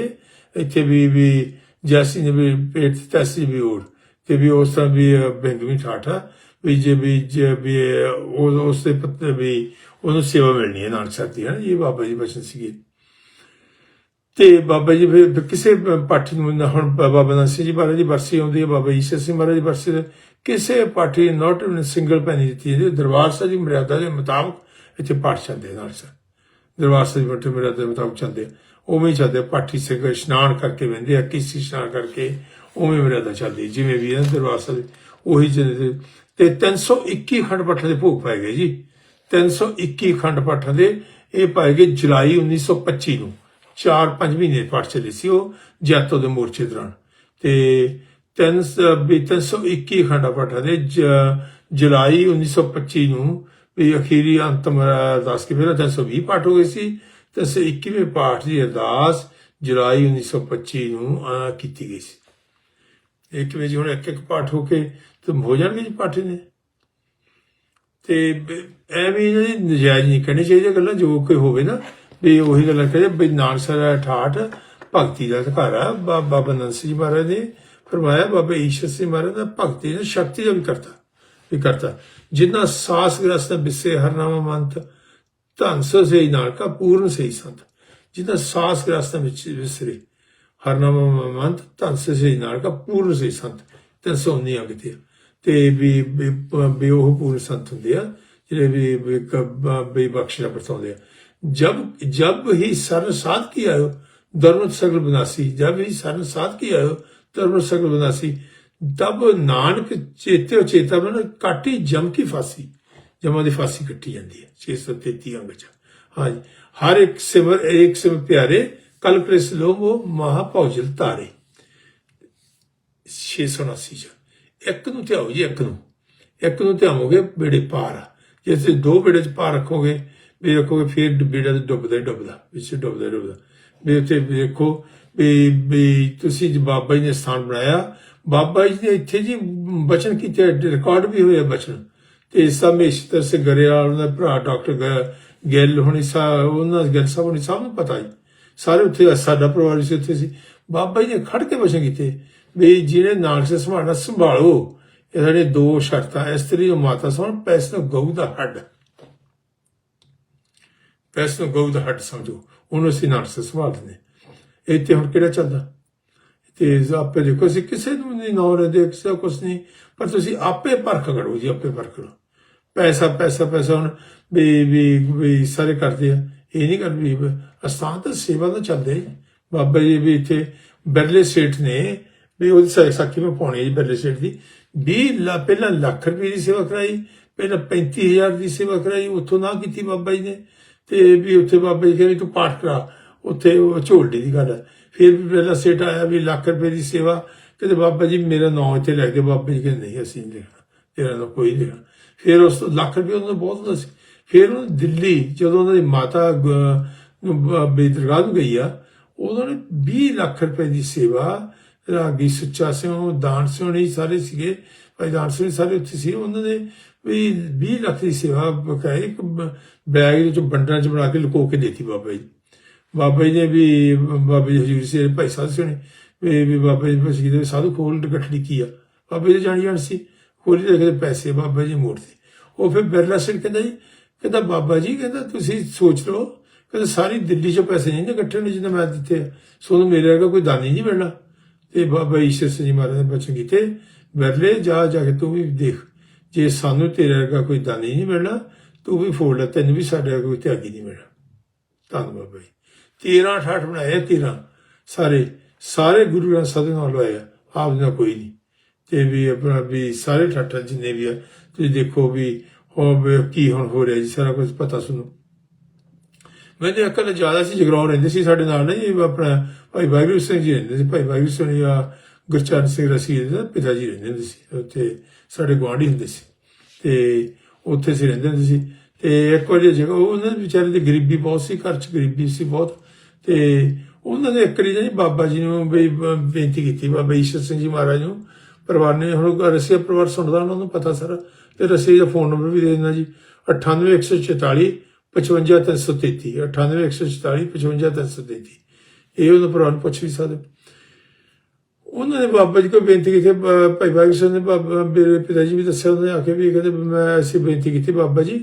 ਇੱਥੇ ਵੀ ਵੀ ਜੈਸੀ ਨੇ ਵੀ ਪੇਟ, ਤੈਸੀ ਵੀ ਹੋਰ ਤੇ ਵੀ ਉਸ ਤਰ੍ਹਾਂ ਵੀ ਬਹਿੰਗਮੀ ਠਾਠ ਆ। ਵੀ ਜੇ ਵੀ ਜੇ, ਵੀ ਉਹ, ਉਸ ਦੇ ਪੱਤੇ ਵੀ ਉਹਨੂੰ ਸੇਵਾ ਮਿਲਣੀ ਹੈ ਨਾਨਕ ਸਾਹਿਬ ਦੀ, ਹੈ ਨਾ ਇਹ ਬਾਬਾ ਜੀ ਬਚਨ ਸੀਗੇ। ਤੇ ਬਾਬਾ ਜੀ ਫਿਰ ਕਿਸੇ ਪਾਠੀ ਨੂੰ ਹੁਣ ਬਾਬਾ ਬੰਦਾ ਸਿੰਘ ਜੀ ਮਹਾਰਾਜ ਦੀ ਬਰਸੀ ਆਉਂਦੀ ਹੈ, ਬਾਬਾ ਈਸ਼ਰ ਸਿੰਘ ਮਹਾਰਾਜ ਦੀ ਬਰਸੀ ਕਿਸੇ ਪਾਠੀ ਨਾਟ ਇਨ ਸਿੰਗਲ ਪੈਨੀ ਦਿੱਤੀ ਹੈ। ਦਰਬਾਰ ਸਾਹਿਬ ਦੀ ਮਰਿਆਦਾ ਦੇ ਮੁਤਾਬਕ ਇੱਥੇ ਪਾਠ ਚੱਲਦੇ ਨਾਲ ਸਰ। ਦਰਬਾਰ ਸਾਹਿਬ ਦੀ ਮਰਿਆਦਾ ਦੇ ਮੁਤਾਬਕ ਚੱਲਦੇ ਆ। ਉਵੇਂ ਹੀ ਚੱਲਦੇ ਪਾਠੀ ਸਿੰਘ ਇਸ਼ਨਾਨ ਕਰਕੇ ਵੰਦੇ ਆ, ਕਿਸੇ ਇਸ਼ਨਾਨ ਕਰਕੇ ਉਵੇਂ ਮਰਿਆਦਾ ਚੱਲਦੀ ਜਿਵੇਂ ਵੀ ਹੈ ਨਾ ਦਰਬਾਰ ਸਾਹਿਬ ਉਹੀ ਚੱਲਦੇ ਤੇ 321 ਖੰਡ ਪਾਠਾਂ ਦੇ ਭੋਗ ਪਾਏ ਗਏ ਜੀ। 321 ਖੰਡ ਪਾਠਾਂ ਦੇ ਇਹ ਪਾਏ ਗਏ ਜੁਲਾਈ 1925 ਨੂੰ। 4-5 ਮਹੀਨੇ ਦੇ ਪਾਠ ਚੱਲੇ ਸੀ ਉਹ, ਜੈਤੋ ਦੇ ਮੋਰਚੇ ਦੌਰਾਨ। ਤੇ 321 ਖੰਡ ਪਾਠਾਂ ਦੇ ਜੁਲਾਈ 1925 ਨੂੰ ਵੀ ਅਖੀਰੀ ਅੰਤਮ ਅਰਦਾਸ ਕੇ ਫਿਰ 320 ਪਾਠ ਹੋ ਗਏ ਸੀ। ਤੇ 21ਵੇਂ ਪਾਠ ਦੀ ਅਰਦਾਸ ਜੁਲਾਈ 1925 ਨੂੰ ਕੀਤੀ ਗਈ ਸੀ। ਇੱਕ ਵਿੱਚ ਹੁਣ ਇੱਕ ਇੱਕ ਪਾਠ ਹੋ ਕੇ ਤੇ ਹੋ ਜਾਣਗੇ ਜੀ ਪਾਠ ਨੇ। ਤੇ, ਐਵੇਂ ਇਹਨਾਂ ਦੀ ਨਜਾਇਜ਼ ਨਹੀਂ ਕਰਨੀ ਚਾਹੀਦੀ ਗੱਲਾਂ ਜੋ ਕੋਈ ਹੋਵੇ ਨਾ ਵੀ ਉਹੀ ਗੱਲਾਂ ਕਹੇ ਵੀ ਨਾਨਸਰ ਠਾਠ ਭਗਤੀ ਦਾ ਅਧਿਕਾਰ ਆ। ਬਾਬਾ ਨੰਦ ਸਿੰਘ ਮਹਾਰਾਜ ਨੇ ਫਰਮਾਇਆ, ਬਾਬਾ ਈਸ਼ਰ ਸਿੰਘ ਮਹਾਰਾਜ ਦਾ ਭਗਤੀ ਦਾ ਸ਼ਕਤੀ ਦਾ ਵੀ ਕਰਤਾ ਵੀ ਕਰਤਾ। ਜਿੰਨਾ ਸਾਸ ਗ੍ਰਸਤ ਬਿਸੇ ਹਰਨਾਮਾ ਮੰਤ ਧਨ ਸੇ ਨਾਨਕਾ, ਪੂਰਨ ਸਹੀ ਸੰਤ। ਜਿੰਨਾ ਸਾਸ ਗ੍ਰਸਤ ਵਿੱਚ ਵਿਸਰੇ ਹਰਨਾਮਾ ਮੰਤ ਧਨ ਸੇ ਨਾਨਕਾ, ਪੂਰਨ ਸਹੀ ਸੰਤ ਤੇ ਸੋਨੀ ਅਗਤੇ ਤੇ ਵੀ ਵੀ ਵੀ ਉਹ ਪੂਰਨ ਸੰਤ ਹੁੰਦੇ ਆ। ਜਿਹੜੇ ਵੀ ਵੀ ਕ- ਬ- ਬਖਸ਼ਣਾ ਵਰਤਾਉਂਦੇ ਆ। ਜਬ ਜਬ ਹੀ ਸਰਨ ਸਾਧ ਕੀ ਆਇਓ ਧਰਮ ਸਗਲ ਬਨਾਸੀ। ਜਬ ਹੀ ਸਰਨ ਸਾਧ ਕੀ ਆਇਓ ਧਰਮ ਸਗਲ ਬਨਾਸੀ। ਤਬ ਨਾਨਕ ਚੇਤੇ ਚੇਤਾ ਬਨ ਕਾਟੀ ਜਮ ਕੀ ਫਾਸੀ। ਜਮਾਂ ਦੀ ਫਾਸੀ ਕੱਟੀ ਜਾਂਦੀ ਹੈ। 633 ਅੰਗ ਚ। ਹਾਂਜੀ ਹਰ ਇੱਕ ਸਿਮਰ ਇੱਕ ਸਿਮਰ ਪਿਆਰੇ, ਕਲ ਕ੍ਰਿਸ ਲੋਭੋ, ਮਹਾ ਭੌਜਲ ਤਾਰੇ 679 ਚ। ਇੱਕ ਨੂੰ ਧਿਆਓ ਜੀ, ਇੱਕ ਨੂੰ। ਇੱਕ ਨੂੰ ਧਿਆਵੋਗੇ, ਬੇੜੇ ਪਾਰ ਜੇ ਤੁਸੀਂ ਦੋ ਬੇੜੇ ਚ ਪਾਰ ਰੱਖੋਗੇ, ਵੀ ਰੱਖੋਗੇ, ਫਿਰ ਬੇੜਾ ਤੇ ਡੁੱਬਦਾ ਹੀ ਡੁੱਬਦਾ ਵਿੱਚ ਡੁੱਬਦਾ ਡੁੱਬਦਾ। ਵੀ ਉੱਥੇ ਵੇਖੋ ਵੀ ਵੀ ਤੁਸੀਂ ਜੀ ਬਾਬਾ ਜੀ ਨੇ ਸਥਾਨ ਬਣਾਇਆ। ਬਾਬਾ ਜੀ ਨੇ ਇੱਥੇ ਜੀ ਬਚਨ ਕੀਤੇ ਰਿਕਾਰਡ ਵੀ ਹੋਇਆ ਬਚਨ। ਤੇ ਸਮੇਸ਼ਤਰ ਸੇ ਗਰਿਆ ਉਹਨਾਂ ਦਾ ਭਰਾ ਡਾਕਟਰ ਗ- ਗਿੱਲ ਹੁਣੀ ਸਾ, ਉਹਨਾਂ ਗਿੱਲ ਸਾਹਿਬ ਹੁਣੀ ਸਭ ਨੂੰ ਪਤਾ ਜੀ। ਸਾਰੇ ਉੱਥੇ, ਸਾਡਾ ਪਰਿਵਾਰ ਸੀ ਉੱਥੇ ਸੀ। ਬਾਬਾ ਜੀ ਨੇ ਖੜ ਕੇ ਬਚਨ ਕੀਤੇ। ਵੀ ਜਿਹੜੇ ਨਾਨਕ ਸੇ ਸੰਭਾਲਣਾ ਸੰਭਾਲੋ। ਇਹ ਸਾਡੇ ਦੋ ਸ਼ਰਤਾਂ ਇਸਤਰੀ ਉਹ ਮਾਤਾ ਸੋਣ, ਪੈਸ ਗਊ ਦਾ ਹੱਡ। ਪੈਸ ਗਊ ਦਾ ਹੱਡ ਸਮਝੋ, ਉਹਨੂੰ ਅਸੀਂ ਨਾਨਕ ਸੰਭਾਲਦੇ ਇੱਥੇ ਹੁਣ ਕਿਹੜਾ ਚੱਲਦਾ? ਤੇ ਆਪੇ ਦੇਖੋ, ਅਸੀਂ ਕਿਸੇ ਨੂੰ ਨਹੀਂ ਨਾ ਰਹਿੰਦੇ ਕਿਸੇ ਕੁਛ ਨਹੀਂ, ਪਰ ਤੁਸੀਂ ਆਪੇ ਪਰਖ ਕਰੋ ਜੀ, ਆਪੇ ਪਰਖ ਕਰੋ ਪੈਸਾ ਪੈਸਾ ਪੈਸਾ ਹੁਣ ਵੀ ਵੀ ਵੀ ਸਾਰੇ ਕਰਦੇ ਆ। ਇਹ ਨਹੀਂ ਕਰ ਅਸਥਾਨ ਤਾਂ ਸੇਵਾ ਤਾਂ ਚੱਲਦੇ ਬਾਬਾ ਜੀ ਵੀ ਇੱਥੇ ਬਰਲੇ ਸੇਠ ਨੇ, ਵੀ ਉਹਦੀ ਸਾਖੀ ਮੈਂ ਪਾਉਣੀ ਜੀ ਬਰਲੇ ਸੇਠ ਦੀ। 20 ਲਾ, ਪਹਿਲਾਂ ਲੱਖ ਰੁਪਏ ਦੀ ਸੇਵਾ ਕਰਾਈ, ਪਹਿਲਾਂ 35000 ਦੀ ਸੇਵਾ ਕਰਾਈ, ਉੱਥੋਂ ਨਾ ਕੀਤੀ ਬਾਬਾ ਜੀ ਨੇ। ਤੇ ਵੀ ਉੱਥੇ ਬਾਬਾ ਜੀ ਕਹਿੰਦੇ, ਤੂੰ ਪਾਠ ਕਰਾ। ਉੱਥੇ ਉਹ ਝੋਲਡੀ ਦੀ ਗੱਲ ਹੈ। ਫਿਰ ਵੀ ਪਹਿਲਾਂ ਸੇਠ ਆਇਆ ਵੀ ਲੱਖ ਰੁਪਏ ਦੀ ਸੇਵਾ। ਕਹਿੰਦੇ, ਬਾਬਾ ਜੀ, ਮੇਰਾ ਨਾਂ ਇੱਥੇ ਲੈ ਕੇ ਬਾਬਾ ਜੀ ਕਹਿੰਦੇ, ਨਹੀਂ, ਅਸੀਂ ਨਹੀਂ ਲਿਖਣਾ ਤੇਰਾ ਨਾਂ ਕੋਈ ਨਹੀਂ ਲਿਖਣਾ ਫਿਰ ਉਸ ਤੋਂ ਲੱਖ ਰੁਪਏ ਉਹਨਾਂ ਦਾ ਬਹੁਤ ਹੁੰਦਾ ਸੀ। ਫਿਰ ਉਹ ਦਿੱਲੀ, ਜਦੋਂ ਉਹਨਾਂ ਦੀ ਮਾਤਾ, ਗ- ਦਰਗਾਹ ਨੂੰ ਗਈ ਆ, ਉਹਨਾਂ ਨੇ 20 ਲੱਖ ਰੁਪਏ ਦੀ ਸੇਵਾ ਰਾਗੀ ਸੁੱਚਾ ਸਿੰਘ ਦਾਨ ਸਿੰਘ ਨਹੀਂ ਸਾਰੇ ਸੀਗੇ। ਭਾਈ ਦਾਨ ਸਿੰਘ ਸਾਰੇ ਉੱਥੇ ਸੀ ਉਹਨਾਂ ਨੇ ਵੀ 20 ਲੱਖ ਦੀ ਸੇਵਾ ਬਕਾਇ ਇੱਕ ਬੈਗ ਵਿੱਚ ਬੰਡਾਂ ਚ ਬਣਾ ਕੇ ਲੁਕੋ ਕੇ ਦੇਤੀ ਬਾਬਾ ਜੀ। ਬਾਬਾ ਜੀ ਨੇ ਵੀ, ਬਾਬਾ ਜੀ ਹਜੂਰ ਸੀ ਭਾਈ ਸਾਧ ਸਿੰਘ ਨੇ ਵੀ ਵੀ ਬਾਬਾ ਜੀ ਬਸ ਕਿਤੇ ਸਾਧੂ ਖੋਲ ਗੱਠੜੀ ਕੀ ਆ? ਬਾਬਾ ਜੀ ਜਾਣੀ ਜਾਣ ਸੀ। ਖੋਲੀ ਦੇ ਪੈਸੇ ਬਾਬਾ ਜੀ ਮੋੜ ਤੇ ਉਹ ਫਿਰ ਬਿਰਲਾ ਸਿੰਘ ਕਹਿੰਦਾ ਜੀ, ਕਹਿੰਦਾ ਬਾਬਾ ਜੀ, ਕਹਿੰਦਾ ਤੁਸੀਂ ਸੋਚ ਲਓ। ਕਹਿੰਦਾ ਸਾਰੀ ਦਿੱਲੀ ਚੋਂ ਪੈਸੇ ਨਹੀਂ ਇਕੱਠੇ ਹੋਣੇ ਜਿੰਨੇ ਮੈਂ ਦਿੱਤੇ ਆ। ਸੋਨੂੰ ਮੇਰੇ ਵਰਗਾ ਕੋਈ ਦਾਨੀ ਨਹੀਂ ਮਿਲਣਾ। ਤੇ ਬਾਬਾ ਈਸ਼ਰ ਸਿੰਘ ਜੀ ਮਹਾਰਾਜ ਨੇ ਬਚਨ ਕੀਤੇ ਬਿਰਲੇ ਜਾ ਜਾ ਕੇ ਤੂੰ ਵੀ ਦੇਖ ਜੇ ਸਾਨੂੰ ਤੇਰੇ ਵਰਗਾ ਕੋਈ ਦਾਨੀ ਨਹੀਂ ਮਿਲਣਾ ਤੂੰ ਵੀ ਫੋੜ ਲੈ ਤੈਨੂੰ ਵੀ ਸਾਡੇ ਕੋਈ ਤਿਆਗੀ ਨਹੀਂ ਮਿਲਣਾ। ਧੰਨ ਬਾਬਾ ਜੀ। 13 68 ਬਣਾਏ 13 ਸਾਰੇ ਸਾਰੇ ਗੁਰੂ ਗ੍ਰੰਥ ਸਾਹਿਬ ਨਾਲ ਲਵਾਏ ਆ, ਆਪ ਦਾ ਕੋਈ ਨਹੀਂ। ਤੇ ਵੀ ਆਪਣਾ ਵੀ ਸਾਰੇ ਠਾਠਾ ਜਿੰਨੇ ਵੀ ਆ ਤੁਸੀਂ ਦੇਖੋ ਵੀ ਹੋ ਵੀ ਕੀ ਹੁਣ ਹੋ ਰਿਹਾ ਜੀ ਸਾਰਾ ਕੁਝ ਪਤਾ ਸੁਣੋ। ਮੈਨੂੰ ਅਕਲ ਜ਼ਿਆਦਾ ਸੀ ਜਗਰਾਉਂ ਰਹਿੰਦੇ ਸੀ ਸਾਡੇ ਨਾਲ ਨਾ ਜੀ ਆਪਣਾ ਭਾਈ ਵਾਹਿਗੁਰੂ ਸਿੰਘ ਜੀ ਰਹਿੰਦੇ ਸੀ, ਭਾਈ ਵਾਹਿਗੁਰੂ ਸਿੰਘ ਜੀ ਗੁਰਚਰਨ ਸਿੰਘ ਰਸੀਦ ਦਾ ਪਿਤਾ ਜੀ ਰਹਿੰਦੇ ਹੁੰਦੇ ਸੀ, ਉੱਥੇ ਸਾਡੇ ਗੁਆਂਢੀ ਹੁੰਦੇ ਸੀ, ਤੇ ਉੱਥੇ ਸੀ ਰਹਿੰਦੇ ਹੁੰਦੇ ਸੀ, ਤੇ ਇੱਕ ਵਾਰੀ ਜਗ੍ਹਾ ਉਹਨਾਂ ਦੇ ਵਿਚਾਰੇ ਦੀ ਗਰੀਬੀ ਬਹੁਤ ਸੀ, ਘਰ 'ਚ ਗਰੀਬੀ ਸੀ ਬਹੁਤ, ਤੇ ਉਹਨਾਂ ਨੇ ਇੱਕ ਵਾਰੀ ਜੀ ਬਾਬਾ ਜੀ ਨੂੰ ਬਈ ਬੇਨਤੀ ਕੀਤੀ, ਬਾਬਾ ਈਸ਼ਰ ਸਿੰਘ ਜੀ ਮਹਾਰਾਜ ਨੂੰ, ਪਰਿਵਾਰ ਨੇ ਹੁਣ ਰਸੀਆ ਪਰਿਵਾਰ ਸੁਣਦਾ ਉਹਨਾਂ ਨੂੰ ਪਤਾ ਸਰ, ਤੇ ਰਸੀਆ ਦਾ ਫੋਨ ਨੰਬਰ ਵੀ ਦੇ ਦਿੰਦਾ ਜੀ 98144 55333 98144 55333 ਇਹ ਉਹਨਾਂ ਪਰਿਵਾਰ ਨੂੰ ਪੁੱਛ ਵੀ ਸਕਦੇ। ਉਹਨਾਂ ਨੇ ਬਾਬਾ ਜੀ ਕੋਲ ਬੇਨਤੀ ਕੀਤੀ ਭਾਈ ਬਾਗੀ ਸਿੰਘ ਨੇ ਬਾਬਾ, ਮੇਰੇ ਪਿਤਾ ਜੀ ਵੀ ਦੱਸਿਆ, ਉਹਨੇ ਆ ਕੇ ਵੀ ਕਹਿੰਦੇ ਮੈਂ ਅਸੀਂ ਬੇਨਤੀ ਕੀਤੀ ਬਾਬਾ ਜੀ,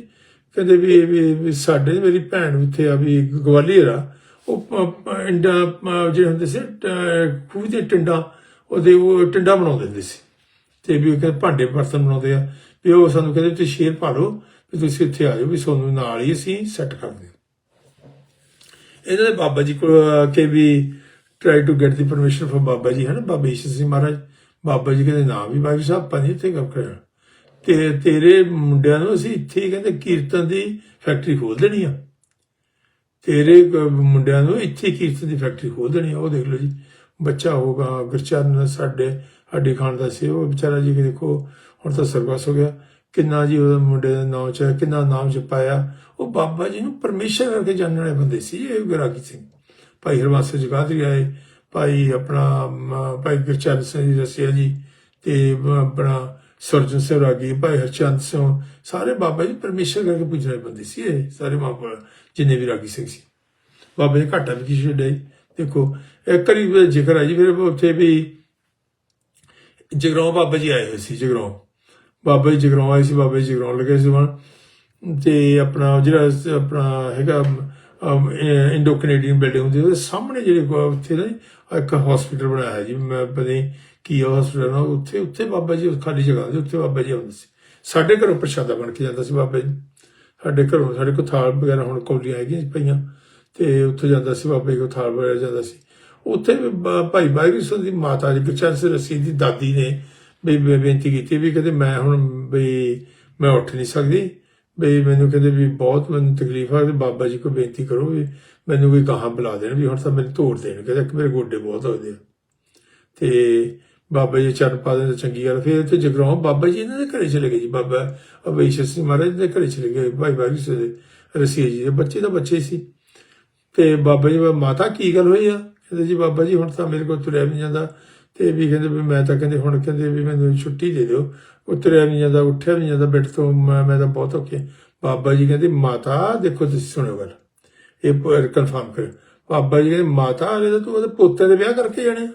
ਕਹਿੰਦੇ ਵੀ ਵੀ- ਸਾਡੇ ਮੇਰੀ ਭੈਣ ਉੱਥੇ ਆ ਵੀ ਗਵਾਲੀਅਰ ਆ। ਉਹ ਪ- ਇੰਡਾ ਜਿਹੜੇ ਹੁੰਦੇ ਸੀ, ਟ- ਖੂਹ ਦੇ ਟਿੰਡਾ, ਉਹਦੇ ਉਹ ਟਿੰਡਾ ਬਣਾਉਂਦੇ ਹੁੰਦੇ ਸੀ। ਤੇ ਵੀ ਉਹ ਕਹਿੰਦੇ ਭਾਂਡੇ ਬਰਤਨ ਬਣਾਉਂਦੇ ਆ। ਵੀ ਉਹ ਸਾਨੂੰ ਕਹਿੰਦੇ ਤੁਸੀਂ ਸ਼ੇਰ ਪਾ ਲਓ ਵੀ ਤੁਸੀਂ ਇੱਥੇ ਆ ਜਾਓ, ਵੀ ਤੁਹਾਨੂੰ ਨਾਲ ਹੀ ਅਸੀਂ ਸੈੱਟ ਕਰਦੇ ਹਾਂ ਇਹਨਾਂ ਦੇ ਬਾਬਾ ਜੀ ਕੋਲ ਕੇ we try to get the permission from Baba ji ਹੈ ਨਾ ਬਾਬਾ ਈਸ਼ਰ ਸਿੰਘ ਮਹਾਰਾਜ। ਬਾਬਾ ਜੀ ਕਹਿੰਦੇ, ਨਾ ਵੀ ਬਾਬਾ ਸਾਹਿਬ, ਆਪਾਂ ਨਹੀਂ ਇੱਥੇ ਕੰਮ ਕਰਨਾ। ਤੇ ਤੇਰੇ ਮੁੰਡਿਆਂ ਨੂੰ ਅਸੀਂ ਇੱਥੇ ਕਹਿੰਦੇ, ਕੀਰਤਨ ਦੀ ਫੈਕਟਰੀ ਖੋਲ ਦੇਣੀ ਆ। ਤੇਰੇ ਮੁੰਡਿਆਂ ਨੂੰ ਇੱਥੇ ਕੀਰਤਨ ਦੀ ਫੈਕਟਰੀ ਖੋਲ ਦੇਣੀ ਆ। ਉਹ ਦੇਖ ਲਓ ਜੀ, ਬੱਚਾ ਹੋਗਾ ਗੁਰਚਰਨ ਸਾਡੇ ਹੱਡੀ ਖਾਨ ਦਾ ਸੀ ਉਹ ਵਿਚਾਰਾ ਜੀ ਕਿ ਦੇਖੋ, ਹੁਣ ਤਾਂ ਸਰਗਸ ਹੋ ਗਿਆ। ਕਿੰਨਾ ਜੀ ਉਹਦੇ ਮੁੰਡੇ ਦਾ ਨਾਮ ਚ ਹੈ, ਕਿੰਨਾ ਨਾਮ ਚ ਪਾਇਆ। ਉਹ ਬਾਬਾ ਜੀ ਨੂੰ ਪਰਮੇਸ਼ਰ ਕਰਕੇ ਜਾਣਨ ਵਾਲੇ ਬੰਦੇ ਸੀ ਇਹ ਗੁਰਾਗੀ ਸਿੰਘ। ਭਾਈ ਹਰਵਾਸ ਜਗਾਦਰੀ ਆਏ ਭਾਈ ਆਪਣਾ ਭਾਈ ਗੁਰਚਰਨ ਸਿੰਘ ਜੀ ਰਸਿਆ ਜੀ ਤੇ ਆਪਣਾ ਸਰਜਨ ਸਿੰਘ ਰਾਗੀ ਭਾਈ ਹਰਚੰਦ ਸਿੰਘ ਸਾਰੇ ਬਾਬਾ ਜੀ ਪਰਮੇਸ਼ਰ ਕਰਕੇ ਪੁੱਜਣ ਵਾਲੇ ਬੰਦੇ ਸੀ ਇਹ ਸਾਰੇ ਮਾਪੇ ਜਿੰਨੇ ਵੀ ਰਾਗੀ ਸਿੰਘ ਸੀ। ਬਾਬਾ ਜੀ ਘਾਟਾ ਵੀ ਕਿਸੇ ਡੇ ਦੇਖੋ ਇੱਕ ਵਾਰੀ ਜ਼ਿਕਰ ਹੈ ਜੀ ਫਿਰ ਉੱਥੇ ਵੀ ਜਗਰਾਉਂ ਬਾਬਾ ਜੀ ਆਏ ਹੋਏ ਸੀ ਜਗਰਾਉਂ ਬਾਬਾ ਜੀ ਜਗਰਾਉਂ ਆਏ ਸੀ ਬਾਬਾ ਜੀ ਜਗਰਾਉਂ ਲੱਗੇ ਸੀ ਵਣ ਤੇ ਆਪਣਾ ਜਿਹੜਾ ਆਪਣਾ ਹੈਗਾ ਇੰਡੋ ਕੈਨੇਡੀਅਨ ਬਿਲਡਿੰਗ ਹੁੰਦੀ ਉਹਦੇ ਸਾਹਮਣੇ ਜਿਹੜੇ ਉੱਥੇ ਨਾ ਜੀ, ਇੱਕ ਹਸਪੀਟਲ ਬਣਾਇਆ ਜੀ। ਮੈਂ ਪਤਾ ਨਹੀਂ ਕੀ ਹਸਪੀਟਲ ਨਾ ਉੱਥੇ ਉੱਥੇ ਬਾਬਾ ਜੀ ਖਾਲੀ ਜਗ੍ਹਾ ਸੀ ਉੱਥੇ ਬਾਬਾ ਜੀ ਆਉਂਦੇ ਸੀ। ਸਾਡੇ ਘਰੋਂ ਪ੍ਰਸ਼ਾਦਾ ਬਣ ਕੇ ਜਾਂਦਾ ਸੀ ਬਾਬਾ ਜੀ। ਸਾਡੇ ਘਰੋਂ ਸਾਡੇ ਕੋਲ ਥਾਲ ਵਗੈਰਾ ਹੁਣ ਕੌਲੀਆਂ ਹੈਗੀਆਂ ਸੀ ਪਈਆਂ। ਤੇ ਉੱਥੇ ਜਾਂਦਾ ਸੀ ਬਾਬਾ ਜੀ ਕੋਲ ਥਾਲ ਵਗੈਰਾ ਜਾਂਦਾ ਸੀ। ਉੱਥੇ ਵੀ ਬ- ਭਾਈ ਬਾਈ ਦੀ ਮਾਤਾ ਜੀ ਗੁਰਚਰਨ ਸਿੰਘ ਰਸੀਦ ਦੀ ਦਾਦੀ ਨੇ ਬਈ ਬੇ- ਬੇਨਤੀ ਕੀਤੀ ਵੀ ਕਹਿੰਦੇ ਮੈਂ ਹੁਣ ਬਈ ਮੈਂ ਉੱਠ ਨਹੀਂ ਸਕਦੀ। ਬਈ ਮੈਨੂੰ ਕਹਿੰਦੇ ਵੀ ਬਹੁਤ ਮੈਨੂੰ ਤਕਲੀਫ ਆ ਤੇ ਬਾਬਾ ਜੀ ਕੋ ਬੇਨਤੀ ਕਰੋ ਵੀ ਮੈਨੂੰ ਕੋਈ ਕਹਾਂ ਬੁਲਾ ਦੇਣ ਵੀ ਹੁਣ ਤਾਂ ਮੈਨੂੰ ਤੋੜ ਦੇਣ ਕਹਿੰਦੇ ਕਿ ਮੇਰੇ ਗੋਡੇ ਬਹੁਤ ਹੋਦੇ ਆ। ਤੇ ਬਾਬਾ ਜੀ ਚਰਨ ਪਾ ਦੇਣ ਤਾਂ ਚੰਗੀ ਗੱਲ ਫਿਰ ਤੇ ਜਗਰਾਉਂ, ਬਾਬਾ ਜੀ ਇਹਨਾਂ ਦੇ ਘਰੇ ਚਲੇ ਗਏ ਜੀ। ਬਾਬਾ ਅਬੇਸ਼ ਸਿੰਘ ਮਹਾਰਾਜ ਦੇ ਘਰੇ ਚਲੇ ਗਏ, ਭਾਈ ਬਾਗੀ ਦੇ, ਰਸੀਏ ਜੀ ਦੇ ਬੱਚੇ ਦਾ ਬੱਚੇ ਸੀ। ਤੇ ਬਾਬਾ ਜੀ, ਮਾਤਾ ਕੀ ਗੱਲ ਹੋਈ ਆ? ਕਹਿੰਦੇ ਜੀ ਬਾਬਾ ਜੀ ਹੁਣ ਤਾਂ ਮੇਰੇ ਕੋਲ ਤੁਰਿਆ ਵੀ ਨਹੀਂ ਜਾਂਦਾ। ਤੇ ਵੀ ਕਹਿੰਦੇ ਵੀ ਮੈਂ ਤਾਂ ਕਹਿੰਦੇ ਹੁਣ ਕਹਿੰਦੇ ਵੀ ਮੈਨੂੰ ਛੁੱਟੀ ਦੇ ਦਿਓ। ਉਹ ਤੁਰਿਆ ਵੀ ਨਹੀਂ ਜਾਂਦਾ, ਉੱਠਿਆ ਵੀ ਨਹੀਂ ਜਾਂਦਾ ਬੈਠ ਤੋਂ, ਮੈਂ ਮੈਂ ਤਾਂ ਬਹੁਤ ਔਖੇ ਬਾਬਾ ਜੀ ਕਹਿੰਦੇ, ਮਾਤਾ, ਦੇਖੋ ਤੁਸੀਂ ਸੁਣੋ ਗੱਲ। ਇਹ ਕਨਫਰਮ ਕਰ ਬਾਬਾ ਜੀ ਕਹਿੰਦੇ, ਮਾਤਾ ਹਲੇ ਤਾਂ ਤੂੰ ਉਹਦੇ ਪੋਤੇ ਦੇ ਵਿਆਹ ਕਰਕੇ ਜਾਣੇ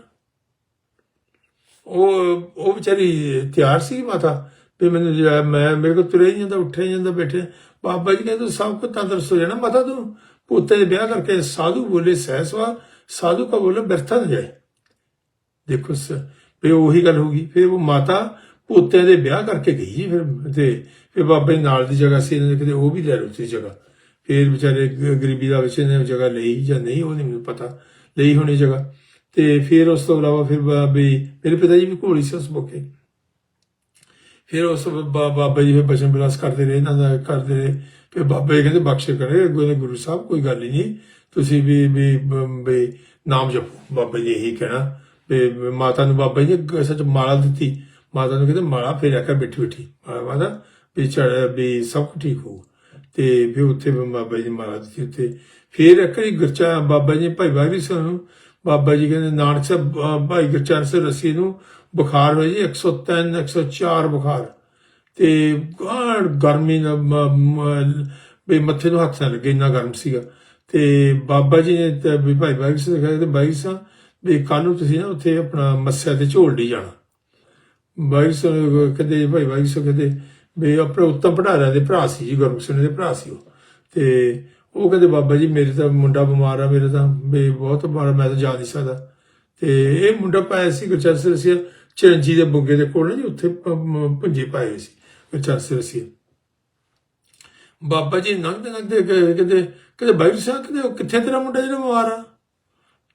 ਉਹ ਉਹ ਵਿਚਾਰੀ ਤਿਆਰ ਸੀ ਮਾਤਾ, ਵੀ ਮੈਨੂੰ ਜਿਹੜਾ ਮੈਂ ਮੇਰੇ ਕੋਲ ਤੁਰੇ ਨਹੀਂ ਜਾਂਦਾ, ਉੱਠਿਆ ਨਹੀਂ ਜਾਂਦਾ ਬੈਠੇ ਬਾਬਾ ਜੀ ਕਹਿੰਦੇ, ਤੂੰ ਸਭ ਕੁਝ ਤੰਦਰੁਸਤ ਹੋ ਜਾਣਾ ਮਾਤਾ ਤੂੰ। ਪੋਤੇ ਦੇ ਵਿਆਹ ਕਰਕੇ ਸਾਧੂ ਬੋਲੇ ਸਹਿਸਵਾ ਸਾਧੂ ਕਾ ਬੋਲੇ ਬਿਰਥਾ ਨਾ ਜਾਏ। ਦੇਖੋ ਸ ਉਹੀ ਗੱਲ ਹੋ ਗਈ ਫਿਰ ਉਹ ਮਾਤਾ ਪੋਤਿਆਂ ਦੇ ਵਿਆਹ ਕਰਕੇ ਗਈ ਜੀ ਫਿਰ ਤੇ ਫਿਰ ਬਾਬੇ ਨਾਲ ਦੀ ਜਗ੍ਹਾ ਸੀ, ਇਹਨਾਂ ਨੇ ਕਿਤੇ ਉਹ ਵੀ ਲੈ ਲਓ ਸੀ ਜਗ੍ਹਾ। ਫਿਰ ਵਿਚਾਰੇ ਗਰੀਬੀ ਦਾ ਵਿੱਚ ਇਹਨੇ ਜਗ੍ਹਾ ਲਈ ਜਾਂ ਨਹੀਂ, ਉਹ ਨਹੀਂ ਮੈਨੂੰ ਪਤਾ। ਲਈ ਹੋਣੀ ਜਗ੍ਹਾ। ਤੇ ਫਿਰ ਉਸ ਤੋਂ ਇਲਾਵਾ ਫਿਰ ਬਾਬੇ ਮੇਰੇ ਪਿਤਾ ਜੀ ਵੀ ਘੋੜੀ ਸੀ ਉਸ ਮੌਕੇ। ਫਿਰ ਉਸ ਬਾਬਾ ਜੀ ਫਿਰ ਬਚਨ ਬਿਲਾਸ ਕਰਦੇ ਰਹੇ, ਇਹਨਾਂ ਦਾ ਕਰਦੇ ਰਹੇ। ਫਿਰ ਬਾਬਾ ਜੀ ਕਹਿੰਦੇ ਬਖਸ਼ ਕਰੇ, ਅੱਗੇ ਗੁਰੂ ਸਾਹਿਬ, ਕੋਈ ਗੱਲ ਹੀ ਨਹੀਂ। ਤੁਸੀਂ ਵੀ ਵੀ, ਬ- ਨਾਮ ਜਪੋ। ਬਾਬਾ ਜੀ ਇਹੀ ਕਹਿਣਾ। ਵੀ ਮਾਤਾ ਨੂੰ ਬਾਬਾ ਜੀ ਨੇ ਸੱਚ ਮਾਲਾ ਦਿੱਤੀ। ਮਾਤਾ ਨੂੰ ਕਹਿੰਦੇ ਮਾਲਾ ਫੇਰ ਆਕਰ ਬੈਠੀ ਬੈਠੀ। ਮਾਤਾ, ਵੀ ਚੜ ਵੀ ਸਭ ਕੁਝ ਠੀਕ ਹੋਊ ਤੇ ਫਿਰ ਉੱਥੇ ਬਾਬਾ ਜੀ ਨੇ ਮਾਲਾ ਦਿੱਤੀ ਉੱਥੇ। ਫਿਰ ਇੱਕ ਵਾਰੀ ਗੁਰਚਾ ਬਾਬਾ ਜੀ ਭਾਈ ਬਾਗੀ ਸਿੰਘ ਨੂੰ ਬਾਬਾ ਜੀ ਕਹਿੰਦੇ ਨਾਨਕ ਸਾਹਿਬ ਭਾਈ ਗੁਰਚਰਨ ਸਿੰਘ ਰੱਸੀ ਨੂੰ ਬੁਖਾਰ ਹੋਇਆ ਜੀ 103 104 ਬੁਖਾਰ। ਤੇ ਗਾੜ ਗਰਮੀ ਨਾਲ ਮੱਥੇ ਨੂੰ ਹੱਥ ਨਾਲ ਲੱਗੇ, ਇੰਨਾ ਗਰਮ ਸੀਗਾ। ਤੇ ਬਾਬਾ ਜੀ ਨੇ ਤੇ ਵੀ ਭਾਈ ਬਾਗੀ ਸਿੰਘ ਕਹਿੰਦੇ ਬਾਈ ਸਾਹਿਬ ਵੀ ਕੱਲ ਨੂੰ ਤੁਸੀਂ ਨਾ ਉੱਥੇ ਆਪਣਾ ਮੱਸਿਆ ਤੇ ਝੋਲਡੀ ਜਾਣਾ। ਬਾਈ ਸਿੰਘ ਕਹਿੰਦੇ ਭਾਈ ਬਾਈ ਸਿੰਘ ਕਹਿੰਦੇ ਵੀ ਆਪਣੇ ਉੱਤਮ ਪੜਾਰਿਆਂ ਦੇ ਭਰਾ ਸੀ ਜੀ, ਗੁਰਮੁਖ ਸਿੰਘ ਦੇ ਭਰਾ ਸੀ ਉਹ। ਤੇ ਉਹ ਕਹਿੰਦੇ, ਬਾਬਾ ਜੀ, ਮੇਰੇ ਤਾਂ ਮੁੰਡਾ ਬਿਮਾਰ ਆ, ਮੇਰੇ ਤਾਂ ਵੀ ਬਹੁਤ ਬਿਮਾਰ ਮੈਂ ਤਾਂ ਜਾ ਨਹੀਂ ਸਕਦਾ। ਤੇ ਇਹ ਮੁੰਡਾ ਪਾਇਆ ਸੀ ਗੁਰਚਰਨ ਸਿੰਘ ਰਸੀਆ ਚਰਨਜੀ ਦੇ ਬੁੱਗੇ ਦੇ ਕੋਲ ਨਾ ਜੀ, ਉੱਥੇ ਭੁੰਜੇ ਪਾਏ ਹੋਏ ਸੀ ਗੁਰਚਰਨ ਸਿੰਘ ਬਾਬਾ ਜੀ ਨੰਗਦੇ ਨੰਗਦੇ ਕਹਿੰਦੇ ਕਹਿੰਦੇ ਬਾਈ ਸਾਹਿਬ, ਕਹਿੰਦੇ ਉਹ ਕਿੱਥੇ ਤੇਰਾ ਮੁੰਡਾ ਜਿਹੜਾ ਬਿਮਾਰ ਆ?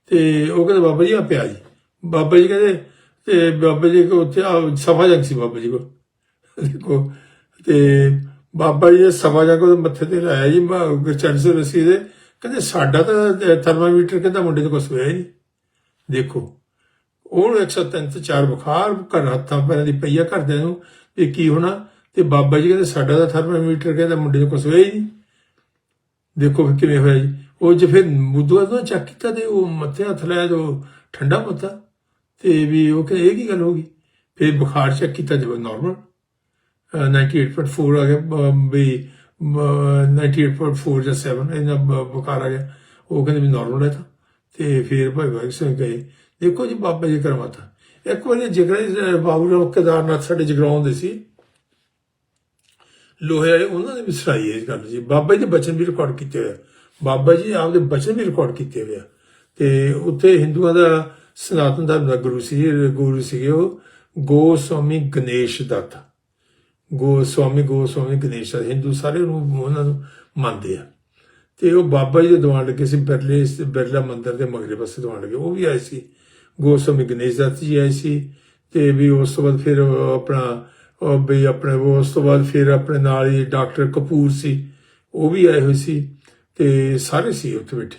ਤੇ ਉਹ ਕਹਿੰਦੇ ਬਾਬਾ ਜੀ ਆ ਪਿਆ ਜੀ। ਬਾਬਾ ਜੀ ਕਹਿੰਦੇ ਤੇ ਬਾਬਾ ਜੀ ਕੋ ਉੱਥੇ ਆ ਸਭਾ ਜੰਗ ਸੀ ਬਾਬਾ ਜੀ ਕੋ ਦੇਖੋ, ਤੇ ਬਾਬਾ ਜੀ ਨੇ ਸਭਾ ਜੰਗ ਉਹਦੇ ਮੱਥੇ ਤੇ ਲਾਇਆ ਜੀ, ਬਾ- ਗੁਰਚਰਨ ਸਿੰਘ ਰਸੀ ਦੇ। ਕਹਿੰਦੇ ਸਾਡਾ ਤਾਂ ਥਰਮਾਮੀਟਰ ਕਹਿੰਦਾ ਮੁੰਡੇ ਤੋਂ ਕੁਛ ਹੋਇਆ ਹੀ ਨਹੀਂ ਦੇਖੋ, ਉਹਨੂੰ 103 ਤੇ 4 ਬੁਖਾਰ, ਘਰ ਹੱਥਾਂ ਪੈਰਾਂ ਦੀ ਪਈਆ ਘਰਦਿਆਂ ਨੂੰ ਵੀ ਕੀ ਹੋਣਾ। ਤੇ ਬਾਬਾ ਜੀ ਕਹਿੰਦੇ ਸਾਡਾ ਤਾਂ ਥਰਮਾਮੀਟਰ ਕਹਿੰਦਾ ਮੁੰਡੇ ਤੋਂ ਕੁਛ ਹੋਇਆ ਹੀ ਨਹੀਂ। ਦੇਖੋ ਫਿਰ ਕਿਵੇਂ ਹੋਇਆ ਜੀ। ਉਹ ਜੇ ਫਿਰ ਮੁੱਦੂਆ ਤੋਂ ਚੱਕ ਕੀਤਾ ਤੇ ਉਹ ਮੱਥੇ ਹੱਥ ਲਾਇਆ ਜੋ ਠੰਡਾ ਮੱਥਾ ਤੇ ਵੀ ਉਹ ਕਹਿੰਦੇ ਇਹ ਕੀ ਗੱਲ ਹੋ ਗਈ? ਫਿਰ ਬੁਖਾਰ ਚੈੱਕ ਕੀਤਾ ਜਦੋਂ ਨਾਰਮਲ 98.4 ਆ ਗਿਆ, ਬ- ਵੀ, ਬ- 98.4 ਜਾਂ 7 ਇਹਨਾਂ ਬ- ਬੁਖਾਰ ਆ ਗਿਆ। ਉਹ ਕਹਿੰਦੇ ਵੀ ਨਾਰਮਲ ਹੈ ਤਾਂ। ਤੇ ਫਿਰ ਭਾਈ ਭਾਈ ਸਿੰਘ ਗਏ। ਦੇਖੋ ਜੀ ਬਾਬਾ ਜੀ ਕਰਮਾਤਾ ਇੱਕ ਵਾਰੀ ਜਿਗਰਾ ਬਾਬੂ ਰਾਮ ਕੇਦਾਰਨਾਥ ਸਾਡੇ ਜਗਰਾਉਂ ਦੇ ਸੀ। ਲੋਹੇ ਵਾਲੇ, ਉਹਨਾਂ ਨੇ ਵੀ ਸਰਾਈ ਇਸ ਗੱਲ ਜੀ ਬਾਬਾ ਜੀ ਦੇ ਬਚਨ ਵੀ ਰਿਕਾਰਡ ਕੀਤੇ ਹੋਇਆ ਬਾਬਾ ਜੀ ਆਪਦੇ ਬਚਨ ਵੀ ਰਿਕਾਰਡ ਕੀਤੇ ਹੋਏ ਆ। ਤੇ ਉੱਥੇ ਹਿੰਦੂਆਂ ਦਾ ਸਨਾਤਨ ਧਰਮ ਦਾ ਗੁਰੂ ਸੀ, ਗੁਰੂ ਸੀਗੇ ਉਹ, ਗੋਸਵਾਮੀ ਗਣੇਸ਼ ਦੱਤ। ਗੋਸਵਾਮੀ ਗੋਸਵਾਮੀ ਗਣੇਸ਼ ਦੱਤ। ਹਿੰਦੂ ਸਾਰੇ ਨੂੰ ਉਹਨਾਂ ਨੂੰ ਮੰਨਦੇ ਆ। ਤੇ ਉਹ ਬਾਬਾ ਜੀ ਦੇ ਦੀਵਾਨ ਲੱਗੇ ਸੀ, ਬਿਰਲੇ, ਬਿਰਲਾ ਮੰਦਿਰ ਦੇ ਮਗਰੇ ਪਾਸੇ ਦੀਵਾਨ ਲੱਗੇ। ਉਹ ਵੀ ਆਏ ਸੀ। ਗੋਸਵਾਮੀ ਗਣੇਸ਼ ਦੱਤ ਜੀ ਆਏ ਸੀ। ਤੇ ਵੀ ਉਸ ਤੋਂ ਬਾਅਦ ਫਿਰ ਆਪਣਾ ਵੀ ਆਪਣੇ, ਉਸ ਤੋਂ ਬਾਅਦ ਫਿਰ ਆਪਣੇ ਨਾਲ ਹੀ ਡਾਕਟਰ ਕਪੂਰ ਸੀ। ਉਹ ਵੀ ਆਏ ਹੋਏ ਸੀ। ਤੇ ਸਾਰੇ ਸੀ ਉੱਥੇ ਬੈਠੇ।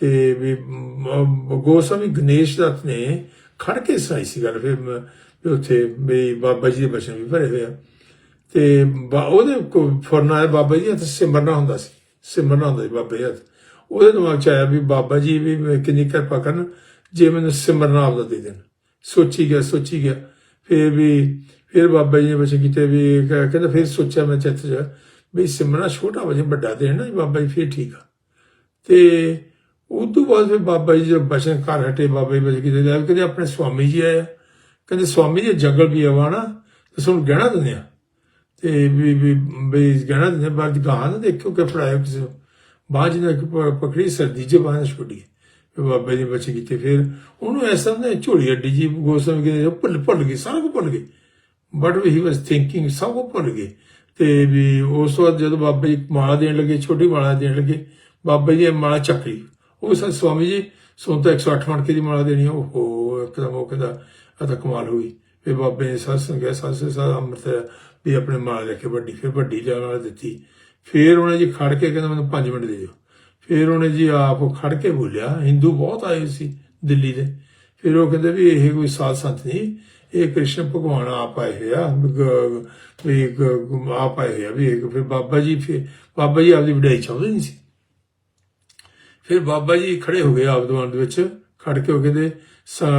ਤੇ ਵੀ ਮ- ਗੋਸਵਾਮੀ ਗਣੇਸ਼ ਦੱਤ ਨੇ ਖੜ ਕੇ ਸੁਣਾਈ ਸੀ ਗੱਲ, ਫਿਰ ਮ- ਵੀ ਉੱਥੇ ਵੀ ਬਾਬਾ ਜੀ ਦੇ ਬਚਨ ਵੀ ਭਰੇ ਹੋਏ ਆ। ਤੇ ਬਾ- ਉਹਦੇ ਫੁਰਨਾ ਹੈ ਬਾਬਾ ਜੀ ਹੱਥ ਸਿਮਰਨਾ ਹੁੰਦਾ ਸੀ, ਸਿਮਰਨਾ ਹੁੰਦਾ ਸੀ ਬਾਬਾ ਜੀ ਹੱਥ। ਉਹਦੇ ਦਿਮਾਗ ਚ ਆਇਆ ਵੀ ਬਾਬਾ ਜੀ ਵੀ ਕਿੰਨੀ ਕਿਰਪਾ ਕਰਨ, ਜੇ ਮੈਨੂੰ ਸਿਮਰਨਾ ਆਪਦਾ ਦੇ ਦੇਣ। ਸੋਚੀ ਗਿਆ ਸੋਚੀ ਗਿਆ। ਫਿਰ ਵੀ, ਫਿਰ ਬਾਬਾ ਜੀ ਨੇ ਬਚਨ ਕੀਤੇ ਵੀ ਕਹਿੰਦਾ ਫਿਰ ਸੋਚਿਆ ਮੈਂ ਚਿੱਤ ਚ ਵੀ ਸਿਮਰਨਾ ਛੋਟਾ ਵਜੇ ਵੱਡਾ ਦੇਣ ਨਾ ਬਾਬਾ ਜੀ ਫਿਰ ਠੀਕ ਆ। ਤੇ ਉਸ ਤੋਂ ਬਾਅਦ ਫਿਰ ਬਾਬਾ ਜੀ ਜੋ ਬਚਨ ਕਰ ਹਟੇ, ਬਾਬਾ ਜੀ ਬਚਨ ਕੀਤੇ ਜਾ ਕਹਿੰਦੇ ਆਪਣੇ ਸਵਾਮੀ ਜੀ ਆਏ ਆ। ਕਹਿੰਦੇ ਸਵਾਮੀ ਜੀ, ਜੰਗਲ ਵੀ ਆਵਾ ਤੇ ਸਾਨੂੰ ਗਹਿਣਾ ਦਿੰਦੇ ਆ। ਤੇ ਵੀ ਵੀ ਵੀ ਗਹਿਣਾ ਦਿੰਦੇ ਬਾਅਦ ਗਾਹਾਂ ਨਾ ਦੇਖਿਓ ਕਿ ਫੜਾਇਆ ਕਿਸੇ ਨੂੰ। ਬਾਅਦ ਨੇ ਪਕੜੀ ਸਰਦੀ ਚ ਬਾਹਰ ਛੋੜੀ ਬਾਬਾ ਜੀ ਬਚੇ ਕੀਤੇ ਫਿਰ ਉਹਨੂੰ ਐਸਾ ਨਾ ਝੋਲੀ ਅੱਡੀ ਜੀ ਗੋਸਮ ਕੇ ਭੁੱਲ ਭੁੱਲ ਗਈ ਸਾਰਾ ਕੁਝ ਭੁੱਲ ਗਈ ਬਟ ਹੀ ਵਾਸ ਥਿੰਕਿੰਗ ਸਭ ਕੁਝ ਭੁੱਲ ਗਏ। ਤੇ ਵੀ ਉਸ ਤੋਂ ਬਾਅਦ ਜਦੋਂ ਬਾਬਾ ਜੀ ਮਾਲਾ ਦੇਣ ਲੱਗੇ, ਛੋਟੀ ਮਾਲਾ ਦੇਣ ਲੱਗੇ, ਬਾਬਾ ਜੀ ਇਹ ਮਾਲਾ ਚੱਕ ਲਈ। ਉਹ ਸਾ, ਸਵਾਮੀ ਜੀ, ਸੋਨ ਤਾਂ 108 ਮਣਕੇ ਦੀ ਮਾਲਾ ਦੇਣੀ ਆ। ਓਹੋ, ਇੱਕਦਮ ਉਹ ਕਹਿੰਦਾ ਆ ਤਾਂ ਕਮਾਲ ਹੋਈ ਫਿਰ ਬਾਬੇ ਨੇ ਸਾਧ ਸੰਗਿਆ ਸਾਧ ਸਾਧ ਅੰਮ੍ਰਿਤ ਵੀ ਆਪਣੇ ਮਾਲਾ ਲੈ ਕੇ ਵੱਡੀ, ਫਿਰ ਵੱਡੀ ਜਾਨ ਨਾਲ ਦਿੱਤੀ। ਫਿਰ ਉਹਨੇ ਜੀ ਖੜ ਕੇ ਕਹਿੰਦਾ, ਮੈਨੂੰ 5 ਮਿੰਟ ਦੇ ਦਿਓ। ਫਿਰ ਉਹਨੇ ਜੀ ਆਪ ਖੜ ਕੇ ਬੋਲਿਆ, ਹਿੰਦੂ ਬਹੁਤ ਆਏ ਸੀ ਦਿੱਲੀ ਦੇ। ਫਿਰ ਉਹ ਕਹਿੰਦੇ ਵੀ ਇਹ ਕੋਈ ਸਾਧ ਸੰਤ ਨਹੀਂ ਇਹ ਕ੍ਰਿਸ਼ਨ ਭਗਵਾਨ ਆਪ ਆਏ ਹੋਏ ਵੀ ਆਪ ਆਏ ਹੋਏ ਆ, ਵੀ ਫਿਰ ਬਾਬਾ ਜੀ ਫਿਰ, ਬਾਬਾ ਜੀ ਆਪਦੀ ਵਡਿਆਈ ਚਾਹੁੰਦੇ ਨਹੀਂ ਸੀ। ਫਿਰ ਬਾਬਾ ਜੀ ਖੜੇ ਹੋ ਗਏ ਆਪ ਦੁਆਨ ਦੇ ਵਿੱਚ, ਖੜ ਕੇ ਉਹ ਕਹਿੰਦੇ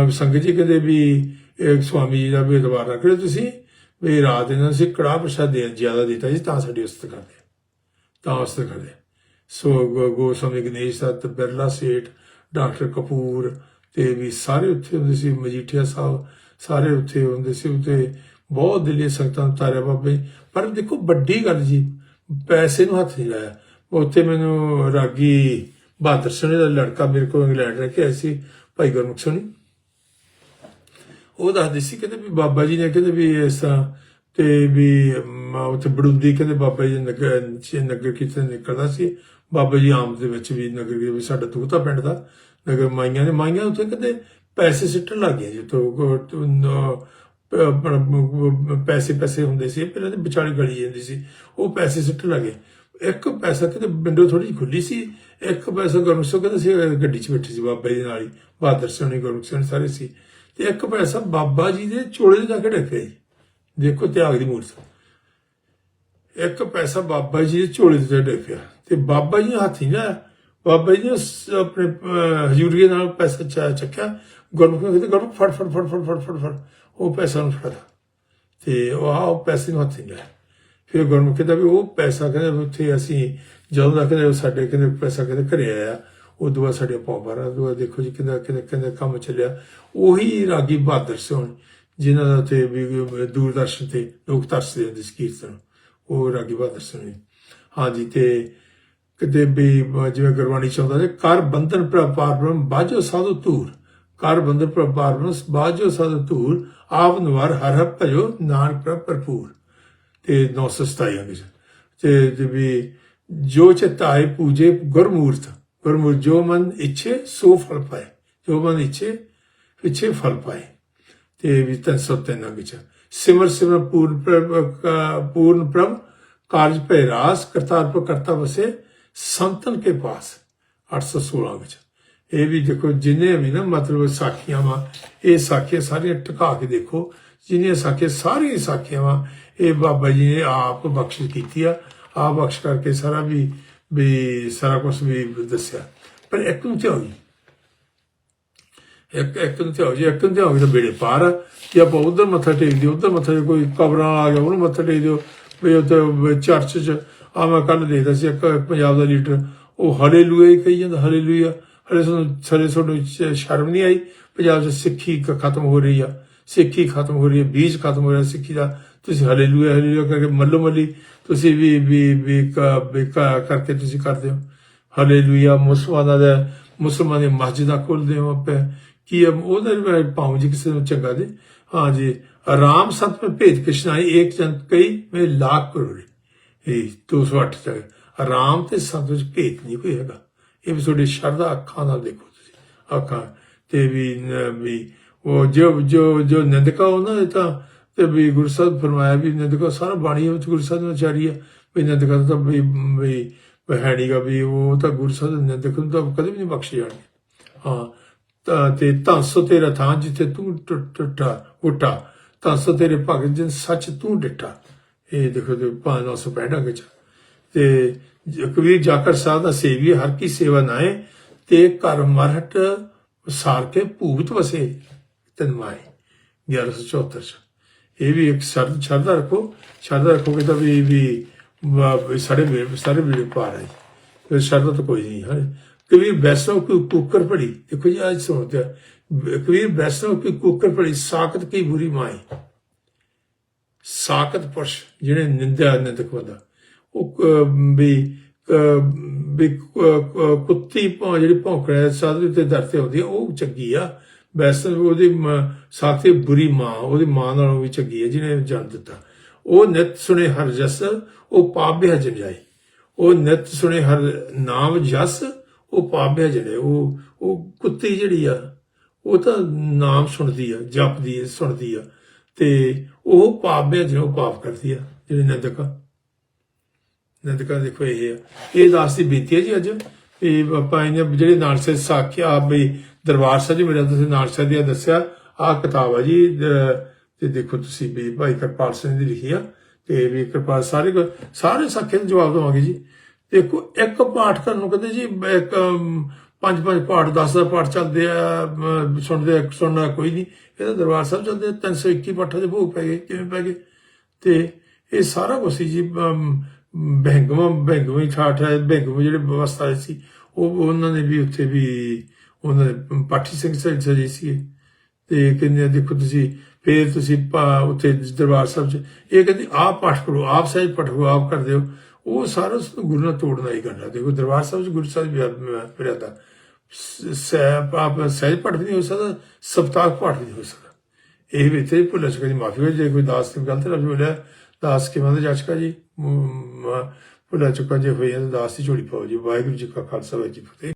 ਸੰਗਤ ਜੀ ਕਹਿੰਦੇ ਵੀ, ਇਹ ਸਵਾਮੀ ਜੀ ਦਾ ਵੀ ਇਤਬਾਰ ਰੱਖ ਕਰਿਓ ਤੁਸੀਂ, ਵੀ ਰਾਤ ਇਹਨਾਂ ਸੀ ਕੜਾ ਪ੍ਰਸ਼ਾਦ ਦੇ, ਜ਼ਿਆਦਾ ਦਿੱਤਾ ਜੀ ਤਾਂ ਸਾਡੀ ਉਸਤ ਕਰਦੇ ਤਾਂ ਉਸਤ ਕਰਦੇ ਸੋ ਗੋ- ਗੋਸਵਾਮੀ ਗਣੇਸ਼ ਦੱਤ ਬਿਰਲਾ ਸੇਠ, ਡਾਕਟਰ ਕਪੂਰ ਤੇ ਵੀ ਸਾਰੇ ਉੱਥੇ ਹੁੰਦੇ ਸੀ, ਮਜੀਠੀਆ ਸਾਹਿਬ ਸਾਰੇ ਉੱਥੇ ਹੁੰਦੇ ਸੀ, ਉੱਥੇ ਬਹੁਤ ਦਿੱਲੀ ਸੰਗਤਾਂ ਨੂੰ ਤਾਰਿਆ ਬਾਬੇ ਪਰ ਦੇਖੋ, ਵੱਡੀ ਗੱਲ ਜੀ, ਪੈਸੇ ਨੂੰ ਹੱਥ ਨਹੀਂ ਲਾਇਆ। ਉੱਥੇ ਮੈਨੂੰ ਰਾਗੀ ਬਹਾਦਰ ਸਿੰਘ ਦਾ ਲੜਕਾ ਮੇਰੇ ਕੋਲ ਇੰਗਲੈਂਡ ਰਹਿ ਕੇ ਆਇਆ ਸੀ, ਭਾਈ ਗੁਰਮੁਖ ਸਿੰਘ ਉਹ ਦੱਸਦੇ ਸੀ, ਕਹਿੰਦੇ ਵੀ ਬਾਬਾ ਜੀ ਨੇ, ਕਹਿੰਦੇ ਵੀ ਇਸ ਤਰ੍ਹਾਂ ਤੇ ਵੀ ਉੱਥੇ ਬੜੁੰਦੀ ਕਹਿੰਦੇ ਬਾਬਾ ਜੀ ਨਗਰ ਚ ਨਗਰ ਕੀਰਤਨ ਨਿਕਲਦਾ ਸੀ। ਬਾਬਾ ਜੀ ਆਮ ਦੇ ਵਿੱਚ ਵੀ ਨਗਰ ਵੀ ਸਾਡਾ ਦੂਤਾ ਪਿੰਡ ਦਾ, ਨਗਰ ਮਾਈਆਂ ਨੇ ਮਾਈਆਂ ਉੱਥੇ ਕਹਿੰਦੇ ਪੈਸੇ ਸਿੱਟਣ ਲੱਗ ਗਏ ਜਿੱਥੋਂ ਪੈਸੇ ਪੈਸੇ ਹੁੰਦੇ ਸੀ, ਪਹਿਲਾਂ ਤੇ ਵਿਚਾਲੇ ਗਲੀ ਜਾਂਦੀ ਸੀ, ਉਹ ਪੈਸੇ ਸਿੱਟਣ ਲੱਗੇ ਇੱਕ ਪੈਸਾ ਕਿਤੇ ਵਿੰਡੋ ਥੋੜੀ ਖੁੱਲੀ ਸੀ, ਇੱਕ ਪੈਸਾ ਗੁਰਮੁਖ ਸਿੰਘ ਸੀ ਗੱਡੀ 'ਚ ਬੈਠੇ ਸੀ ਬਾਬਾ ਜੀ ਦੇ ਨਾਲ ਹੀ, ਬਹਾਦਰ ਸਿੰਘ ਨੇ ਸਾਰੇ ਸੀ। ਤੇ ਇੱਕ ਪੈਸਾ ਬਾਬਾ ਜੀ ਦੇ ਚੋਲੇ 'ਚ ਜਾ ਕੇ ਡੱਕਿਆ ਜੀ। ਦੇਖੋ ਤਿਆਗ ਦੀ ਮੂਰਤ। ਇੱਕ ਪੈਸਾ ਬਾਬਾ ਜੀ ਦੇ ਝੋਲੇ ਤੇ ਡੇਪਿਆ ਤੇ ਬਾਬਾ ਜੀ ਨੇ ਹੱਥ ਨਹੀਂ ਲਾਇਆ ਬਾਬਾ ਜੀ ਨੇ ਆਪਣੇ ਹਜ਼ੂਰੀਏ ਨਾਲ ਪੈਸਾ ਚੱਕਿਆ ਗੁਰਮੁਖ ਕਹਿੰਦੇ ਗੁਰਮੁਖ ਫੜ ਫੜ ਫੜ ਫੜ ਫੜ ਫੜ ਫੜ। ਉਹ ਪੈਸਾ ਨੂੰ ਫੜਾ ਤੇ ਉਹ ਆ ਪੈਸੇ ਨੂੰ ਹੱਥ ਨਹੀਂ ਲਾਇਆ ਫਿਰ ਗੁਰਮੁਖ ਕਹਿੰਦਾ ਵੀ ਉਹ ਪੈਸਾ ਕਹਿੰਦੇ ਵੀ ਉੱਥੇ ਅਸੀਂ ਜਦੋਂ ਦਾ ਕਹਿੰਦੇ ਸਾਡੇ ਕਹਿੰਦੇ ਪੈਸਾ ਕਹਿੰਦੇ ਘਰੇ ਆਇਆ, ਉਹ ਦੁਆ ਸਾਡੇ ਪੌਬਾਰਾ ਦੁਆ ਦੇਖੋ ਜੀ ਕਿੰਦਾ ਕਿੰਦਾ ਕਿੰਦਾ ਕੰਮ ਚੱਲਿਆ। ਉਹੀ ਰਾਗੀ ਬਹਾਦਰ ਸਿੰਘ ਜਿਨ੍ਹਾਂ ਦਾ ਤੇ ਵੀ ਦੂਰਦਰਸ਼ਨ ਤੇ ਲੋਕ ਤਰਸਦੇ ਹੁੰਦੇ ਸੀ ਕੀਰਤਨ। ਉਹ ਰਾਗੀ ਬਹਾਦਰ ਸਿੰਘ ਹਾਂਜੀ, ਤੇ ਕਿਤੇ ਵੀ ਜਿਵੇਂ ਗੁਰਬਾਣੀ ਚਾਹੁੰਦਾ ਹੈ ਕਰ ਬੰਧਨ ਪ੍ਰਪਾਰ ਬਾਜੋ ਸਾਧੂ ਧੂਰ। ਕਰ ਬੰਦ ਪ੍ਰਪਾਰ ਬ੍ਰਹਮ ਬਾਜੋ ਸਾਧੂ ਧੂਰ, ਆਪ ਨਵਾਰ ਹਰ ਹਰ ਭਜੋ, ਨਾਨਕ ਪ੍ਰਭ ਭਰਪੂਰ। ਤੇ 927 ਅੰਗ ਤੇ ਵੀ ਜੋ ਚਿਤਾਏ ਪੂਜੇ ਗੁਰਮੂਰਤ ਗੁਰਮੂਰਤ ਜੋ ਮਨ ਇੱਛੇ ਸੋ ਫਲ ਪਾਏ। ਜੋ ਮਨ ਇੱਛੇ ਪਿੱਛੇ ਫਲ ਪਾਏ। ਤੇ ਵੀ ਤਨ ਸਤਨ ਅੰਗ 'ਚ। ਸਿਮਰ ਸਿਮਰ ਪੂਰਨ ਪੂਰਨ ਪ੍ਰਭ, ਕਾਰਜ ਭੈ ਰਾਸ, ਕਰਤਾਰਪੁਰ ਕਰਤਾ ਵਸੇ, ਸੰਤਨ ਕੇ ਪਾਸ। 816 ਵਿੱਚ ਇਹ ਵੀ ਦੇਖੋ, ਜਿੰਨੇ ਵੀ ਨਾ ਮਤਲਬ ਸਾਖੀਆਂ ਵਾ, ਇਹ ਸਾਖੀਆਂ ਸਾਰੀਆਂ ਟਿਕਾ ਕੇ ਦੇਖੋ, ਜਿੰਨੀਆਂ ਸਾਖੀਆਂ ਸਾਰੀਆਂ ਸਾਖੀਆਂ ਵਾ, ਇਹ ਬਾਬਾ ਜੀ ਨੇ ਆਪ ਬਖਸ਼ਿਸ਼ ਕੀਤੀ ਆ। ਆਪ ਬਖਸ਼ ਕਰਕੇ ਸਾਰਾ ਵੀ ਵੀ ਸਾਰਾ ਕੁਝ ਵੀ ਦੱਸਿਆ। ਪਰ ਇੱਕ ਨੂੰ ਤੇ ਹੋ ਇੱਕ ਇੱਕ ਨੂੰ ਤੇ ਹੋ ਇੱਕ ਨੂੰ ਤੇ ਹੋ ਤਾਂ ਬੇੜੇ ਪਾਰ ਆ। ਜੇ ਆਪਾਂ ਉਧਰ ਮੱਥਾ ਟੇਕ ਦਿਓ ਉਧਰ ਮੱਥਾ ਕੋਈ ਕਬਰਾਂ ਆ ਗਿਆ, ਉਹਨੂੰ ਮੱਥਾ ਟੇਕ ਦਿਓ, ਵੀ ਉੱਥੇ ਚਰਚ 'ਚ ਆ ਮੈਂ ਕੱਲ ਦੇਖਦਾ ਸੀ, ਇੱਕ ਪੰਜਾਬ ਦਾ ਲੀਡਰ, ਉਹ ਹਲੇਲੂਇਆ ਹੀ ਕਹੀ ਜਾਂਦਾ, ਹਲੇਲੂਇਆ। ਹਲੇ ਤੁਹਾਨੂੰ ਹਲੇ ਤੁਹਾਨੂੰ ਸ਼ਰਮ ਨਹੀਂ ਆਈ? ਪੰਜਾਬ 'ਚ ਸਿੱਖੀ ਖਤਮ ਹੋ ਰਹੀ ਆ। ਸਿੱਖੀ ਖਤਮ ਹੋ ਰਹੀ ਹੈ ਬੀਜ ਖਤਮ ਹੋ ਰਿਹਾ ਸਿੱਖੀ ਦਾ। ਤੁਸੀਂ ਹਲੇਲੂਇਆ ਹਲੇਲੂਇਆ ਕਰਕੇ ਮੱਲੋ ਮੱਲੀ, ਤੁਸੀਂ ਵੀ ਵੀ ਬੇਕਾ ਬੇਕਾ ਕਰਕੇ ਤੁਸੀਂ ਕਰਦੇ ਹੋ। ਹਲੇਲੂਇਆ, ਮੁਸਲਮਾਨਾਂ ਦਾ, ਮੁਸਲਮਾਨ ਦੀ ਮਸਜਿਦਾਂ ਖੋਲਦੇ ਹੋ ਆਪੇ। ਕੀ ਉਹਦੇ ਵਿੱਚ ਪਾਉਂ ਜੀ ਕਿਸੇ ਨੂੰ ਚੰਗਾ ਦੇ ਹਾਂ ਜੀ ਆਰਾਮ ਸੰਤ ਮੇ ਭੇਦ ਕ੍ਰਿਸ਼ਨਾਈ ਇੱਕ ਜਨ ਕਈ ਮੇ ਲੱਖ ਕਰੋੜੀ। ਇਹ 208 ਤੱਕ। ਆਰਾਮ ਤੇ ਸੰਤ ਵਿੱਚ ਭੇਦ ਨਹੀਂ ਕੋਈ ਹੈਗਾ। ਇਹ ਵੀ ਤੁਹਾਡੀ ਸ਼ਰਧਾ ਅੱਖਾਂ ਨਾਲ ਦੇਖੋ ਤੁਸੀਂ, ਅੱਖਾਂ। ਤੇ ਵੀ ਵੀ ਉਹ ਜੋ ਜੋ ਜੋ ਨਿੰਦਕਾ ਉਹਨਾਂ ਤਾਂ ਤੇ ਵੀ ਗੁਰੂ ਸਾਹਿਬ ਫਰਮਾਇਆ ਵੀ ਨਿੰਦਕਾ ਸਾਰਾ ਬਾਣੀ ਵਿੱਚ ਗੁਰੂ ਸਾਹਿਬ ਨੂੰ ਚਾਰੀ ਆ। ਵੀ ਨਿੰਦਕਾ ਤਾਂ ਵੀ ਵੀ ਬਹਿਣੀਗਾ ਵੀ ਉਹ ਤਾਂ ਗੁਰੂ ਸਾਹਿਬ ਦੇ ਨਿੰਦਕ ਨੂੰ ਤਾਂ ਕਦੇ ਵੀ ਨਹੀਂ ਬਖਸ਼ੇ ਜਾਣਗੇ। ਹਾਂ, ਤੇ ਧੰਸੋ ਤੇਰਾ ਥਾਂ ਜਿੱਥੇ ਤੂੰ ਟੁੱਟਾ ਉੱਟਾ ਧੰਸੋ ਤੇਰੇ ਭਗਤ ਜਿਨ ਸੱਚ ਤੂੰ ਡਿੱਟਾ ਇਹ ਦੇਖੋ ਤੇ 565 ਅੰਗ ਚ। ਤੇ ਕਬੀਰ ਜਾਖੜ ਸਾਹਿਬ ਦਾ ਸੇਵੀ ਹਰ ਕੀ ਸੇਵਾ ਨਾਏ ਤੇ ਘਰ ਮਰਹਟ ਸਾਰ ਕੇ ਭੂਤ ਵਸੇ ਤਨਮਾਏ। 1174 ਚ। ਇਹ ਵੀ ਇੱਕ ਸ਼ਰਤ ਸ਼ਰਧਾ ਰੱਖੋ, ਸ਼ਰਧਾ ਰੱਖੋਗੇ ਤਾਂ ਵੀ ਵੀ ਵਾ- ਸਾਰੇ ਵੇ- ਸਾਰੇ ਵੀੜੇ ਫਿਰ ਸ਼ਰਧਾ ਤਾਂ ਕੋਈ ਨਹੀਂ ਹੈ। ਕਬੀਰ ਬੈਸੋ ਕੀ ਕੁੱਕਰ ਪੜੀ ਦੇਖੋ ਜੀ, ਅੱਜ ਸੁਣਦੇ ਆ। ਕਬੀਰ ਬੈਸੋ ਕੀ ਕੁੱਕਰ ਪੜੀ ਸਾਖਤ ਕੀ ਬੁਰੀ ਮਾਈ ਸਾਖਤ ਪੁਰਸ਼ ਜਿਹੜੇ ਨਿੰਦਿਆ ਨਿੰਦਕ ਬੰਦਾ। ਵੀ ਕ- ਵੀ ਕੁੱਤੀ ਭੌਂ, ਜਿਹੜੀ ਭੌਂਕੜਾ ਸਾਧੂ ਤੇ ਦਰ ਹੁੰਦੀ ਆ ਉਹ ਚੰਗੀ ਆ। ਵੈਸੇ ਉਹਦੀ ਮਾਂ- ਬੁਰੀ ਮਾਂ, ਉਹਦੀ ਮਾਂ ਨਾਲੋਂ ਵੀ ਚੰਗੀ ਹੈ, ਜਿਹਨੇ ਜਨਮ ਦਿੱਤਾ। ਉਹ ਨਿਤ ਸੁਣੇ ਹਰ ਜਸ, ਉਹ ਪਾਪ ਬਿਹਜਨ ਜਾਏ। ਉਹ ਨਿਤ ਸੁਣੇ ਹਰ ਨਾਮ ਜਸ, ਉਹ ਪਾਪ ਬਿਹਜਨ ਜਾਏ। ਉਹ ਉਹ ਕੁੱਤੀ ਜਿਹੜੀ ਆ, ਉਹ ਤਾਂ ਨਾਮ ਸੁਣਦੀ ਆ, ਜਪਦੀ, ਸੁਣਦੀ ਆ। ਤੇ ਉਹ ਪਾਪ ਬਿਹਜਨ ਉਹ ਪਾਪ ਕਰਦੀ ਆ, ਜਿਹੜੇ ਨਿੰਦਕ ਆ। ਨਿੰਦਕਾਂ ਦੇਖੋ ਇਹ ਆ। ਇਹ ਦਾਸ ਦੀ ਬੇਨਤੀ ਹੈ ਜੀ ਅੱਜ ਵੀ ਆਪਾਂ ਇਹਨੇ ਜਿਹੜੇ ਨਾਨਕ ਸਾਖਿਆ ਆਪ ਵੀ ਦਰਬਾਰ ਸਾਹਿਬ ਜੀ ਮੇਰਾ ਤੁਸੀਂ ਨਾਨਕ ਦੀ ਦੱਸਿਆ ਆਹ ਕਿਤਾਬ ਆ ਜੀ ਤੇ ਦੇਖੋ ਤੁਸੀਂ ਵੀ ਭਾਈ ਕਿਰਪਾਲ ਸਿੰਘ ਦੀ ਲਿਖੀ ਆ ਤੇ ਵੀ ਕਿਰਪਾਲ ਸਾਰੇ ਸਾਰੇ ਸਾਖੇ ਨੂੰ ਜਵਾਬ ਦਵਾਂਗੇ ਜੀ। ਦੇਖੋ ਇੱਕ ਪਾਠ ਕਰਨ ਨੂੰ ਕਹਿੰਦੇ ਜੀ ਇੱਕ ਪੰਜ ਪੰਜ ਪਾਠ 10 ਦਾ ਪਾਠ ਚੱਲਦੇ ਆ ਸੁਣਦੇ ਆ, ਸੁਣਨਾ ਕੋਈ ਨਹੀਂ। ਇਹਦਾ ਦਰਬਾਰ ਸਾਹਿਬ ਚੱਲਦੇ ਆ, 321 ਪਾਠਾਂ ਦੇ ਭੋਗ ਪੈ ਗਏ ਕਿਵੇਂ ਪੈ ਗਏ? ਤੇ ਇਹ ਸਾਰਾ ਕੁਛ ਸੀ ਜੀ ਬੈਂਗਵਾ ਬੈਂਗਵਾ ਠਾਠ ਹੈ ਬੈਂਗਵਾ ਜਿਹੜੇ ਵਿਵਸਥਾ ਸੀ, ਉਹ ਉਹਨਾਂ ਨੇ ਵੀ ਉੱਥੇ ਵੀ ਉਹਨਾਂ ਦੇ ਪਾਠੀ ਸਿੰਘ ਸਜੇ ਸੀ ਤੇ ਕਹਿੰਦੇ ਦੇਖੋ ਤੁਸੀਂ, ਫੇਰ ਤੁਸੀਂ ਪਾ- ਉੱਥੇ ਦਰਬਾਰ ਸਾਹਿਬ ਚ, ਇਹ ਕਹਿੰਦੇ, ਆਪ ਪਾਠ ਕਰੋ, ਆਪ ਸਹਿਜ ਪਠੋ ਆਪ ਕਰ ਦਿਓ ਉਹ ਸਾਰਾ ਗੁਰੂ ਨਾਲ ਤੋੜਨਾ ਹੀ ਕਰਨਾ ਦੇਖੋ, ਦਰਬਾਰ ਸਾਹਿਬ ਚ ਗੁਰੂ ਸਾਹਿਬ ਵੀ ਦਾ ਸਹਿ ਆਪ ਸਹਿਜ ਪਠ ਨਹੀਂ ਹੋ ਸਕਦਾ ਸਪਤਾਹ ਪਾਠ ਨਹੀਂ ਹੋ ਸਕਦਾ। ਇਹ ਵੀ ਤੇ ਭੁੱਲ ਚੁੱਕਾ ਜੀ ਮਾਫੀ ਹੋ ਜੇ ਕੋਈ ਦਾਸ ਤੇ ਗਲਤ ਲਫ਼ਜ਼ ਬੋਲਿਆ। ਦਾਸ ਕਿਵੇਂ ਦੇ ਜਾਚਕਾ ਜੀ? ਮ- ਚੁੱਕਾ ਜੇ ਹੋਈ ਹੈ ਤਾਂ ਦਾਸ ਦੀ ਝੋਲੀ ਪਾਓ ਜੀ। ਵਾਹਿਗੁਰੂ ਜੀ ਕਾ ਖਾਲਸਾ, ਵਾਹਿਗੁਰੂ ਜੀ ਫਤਿਹ।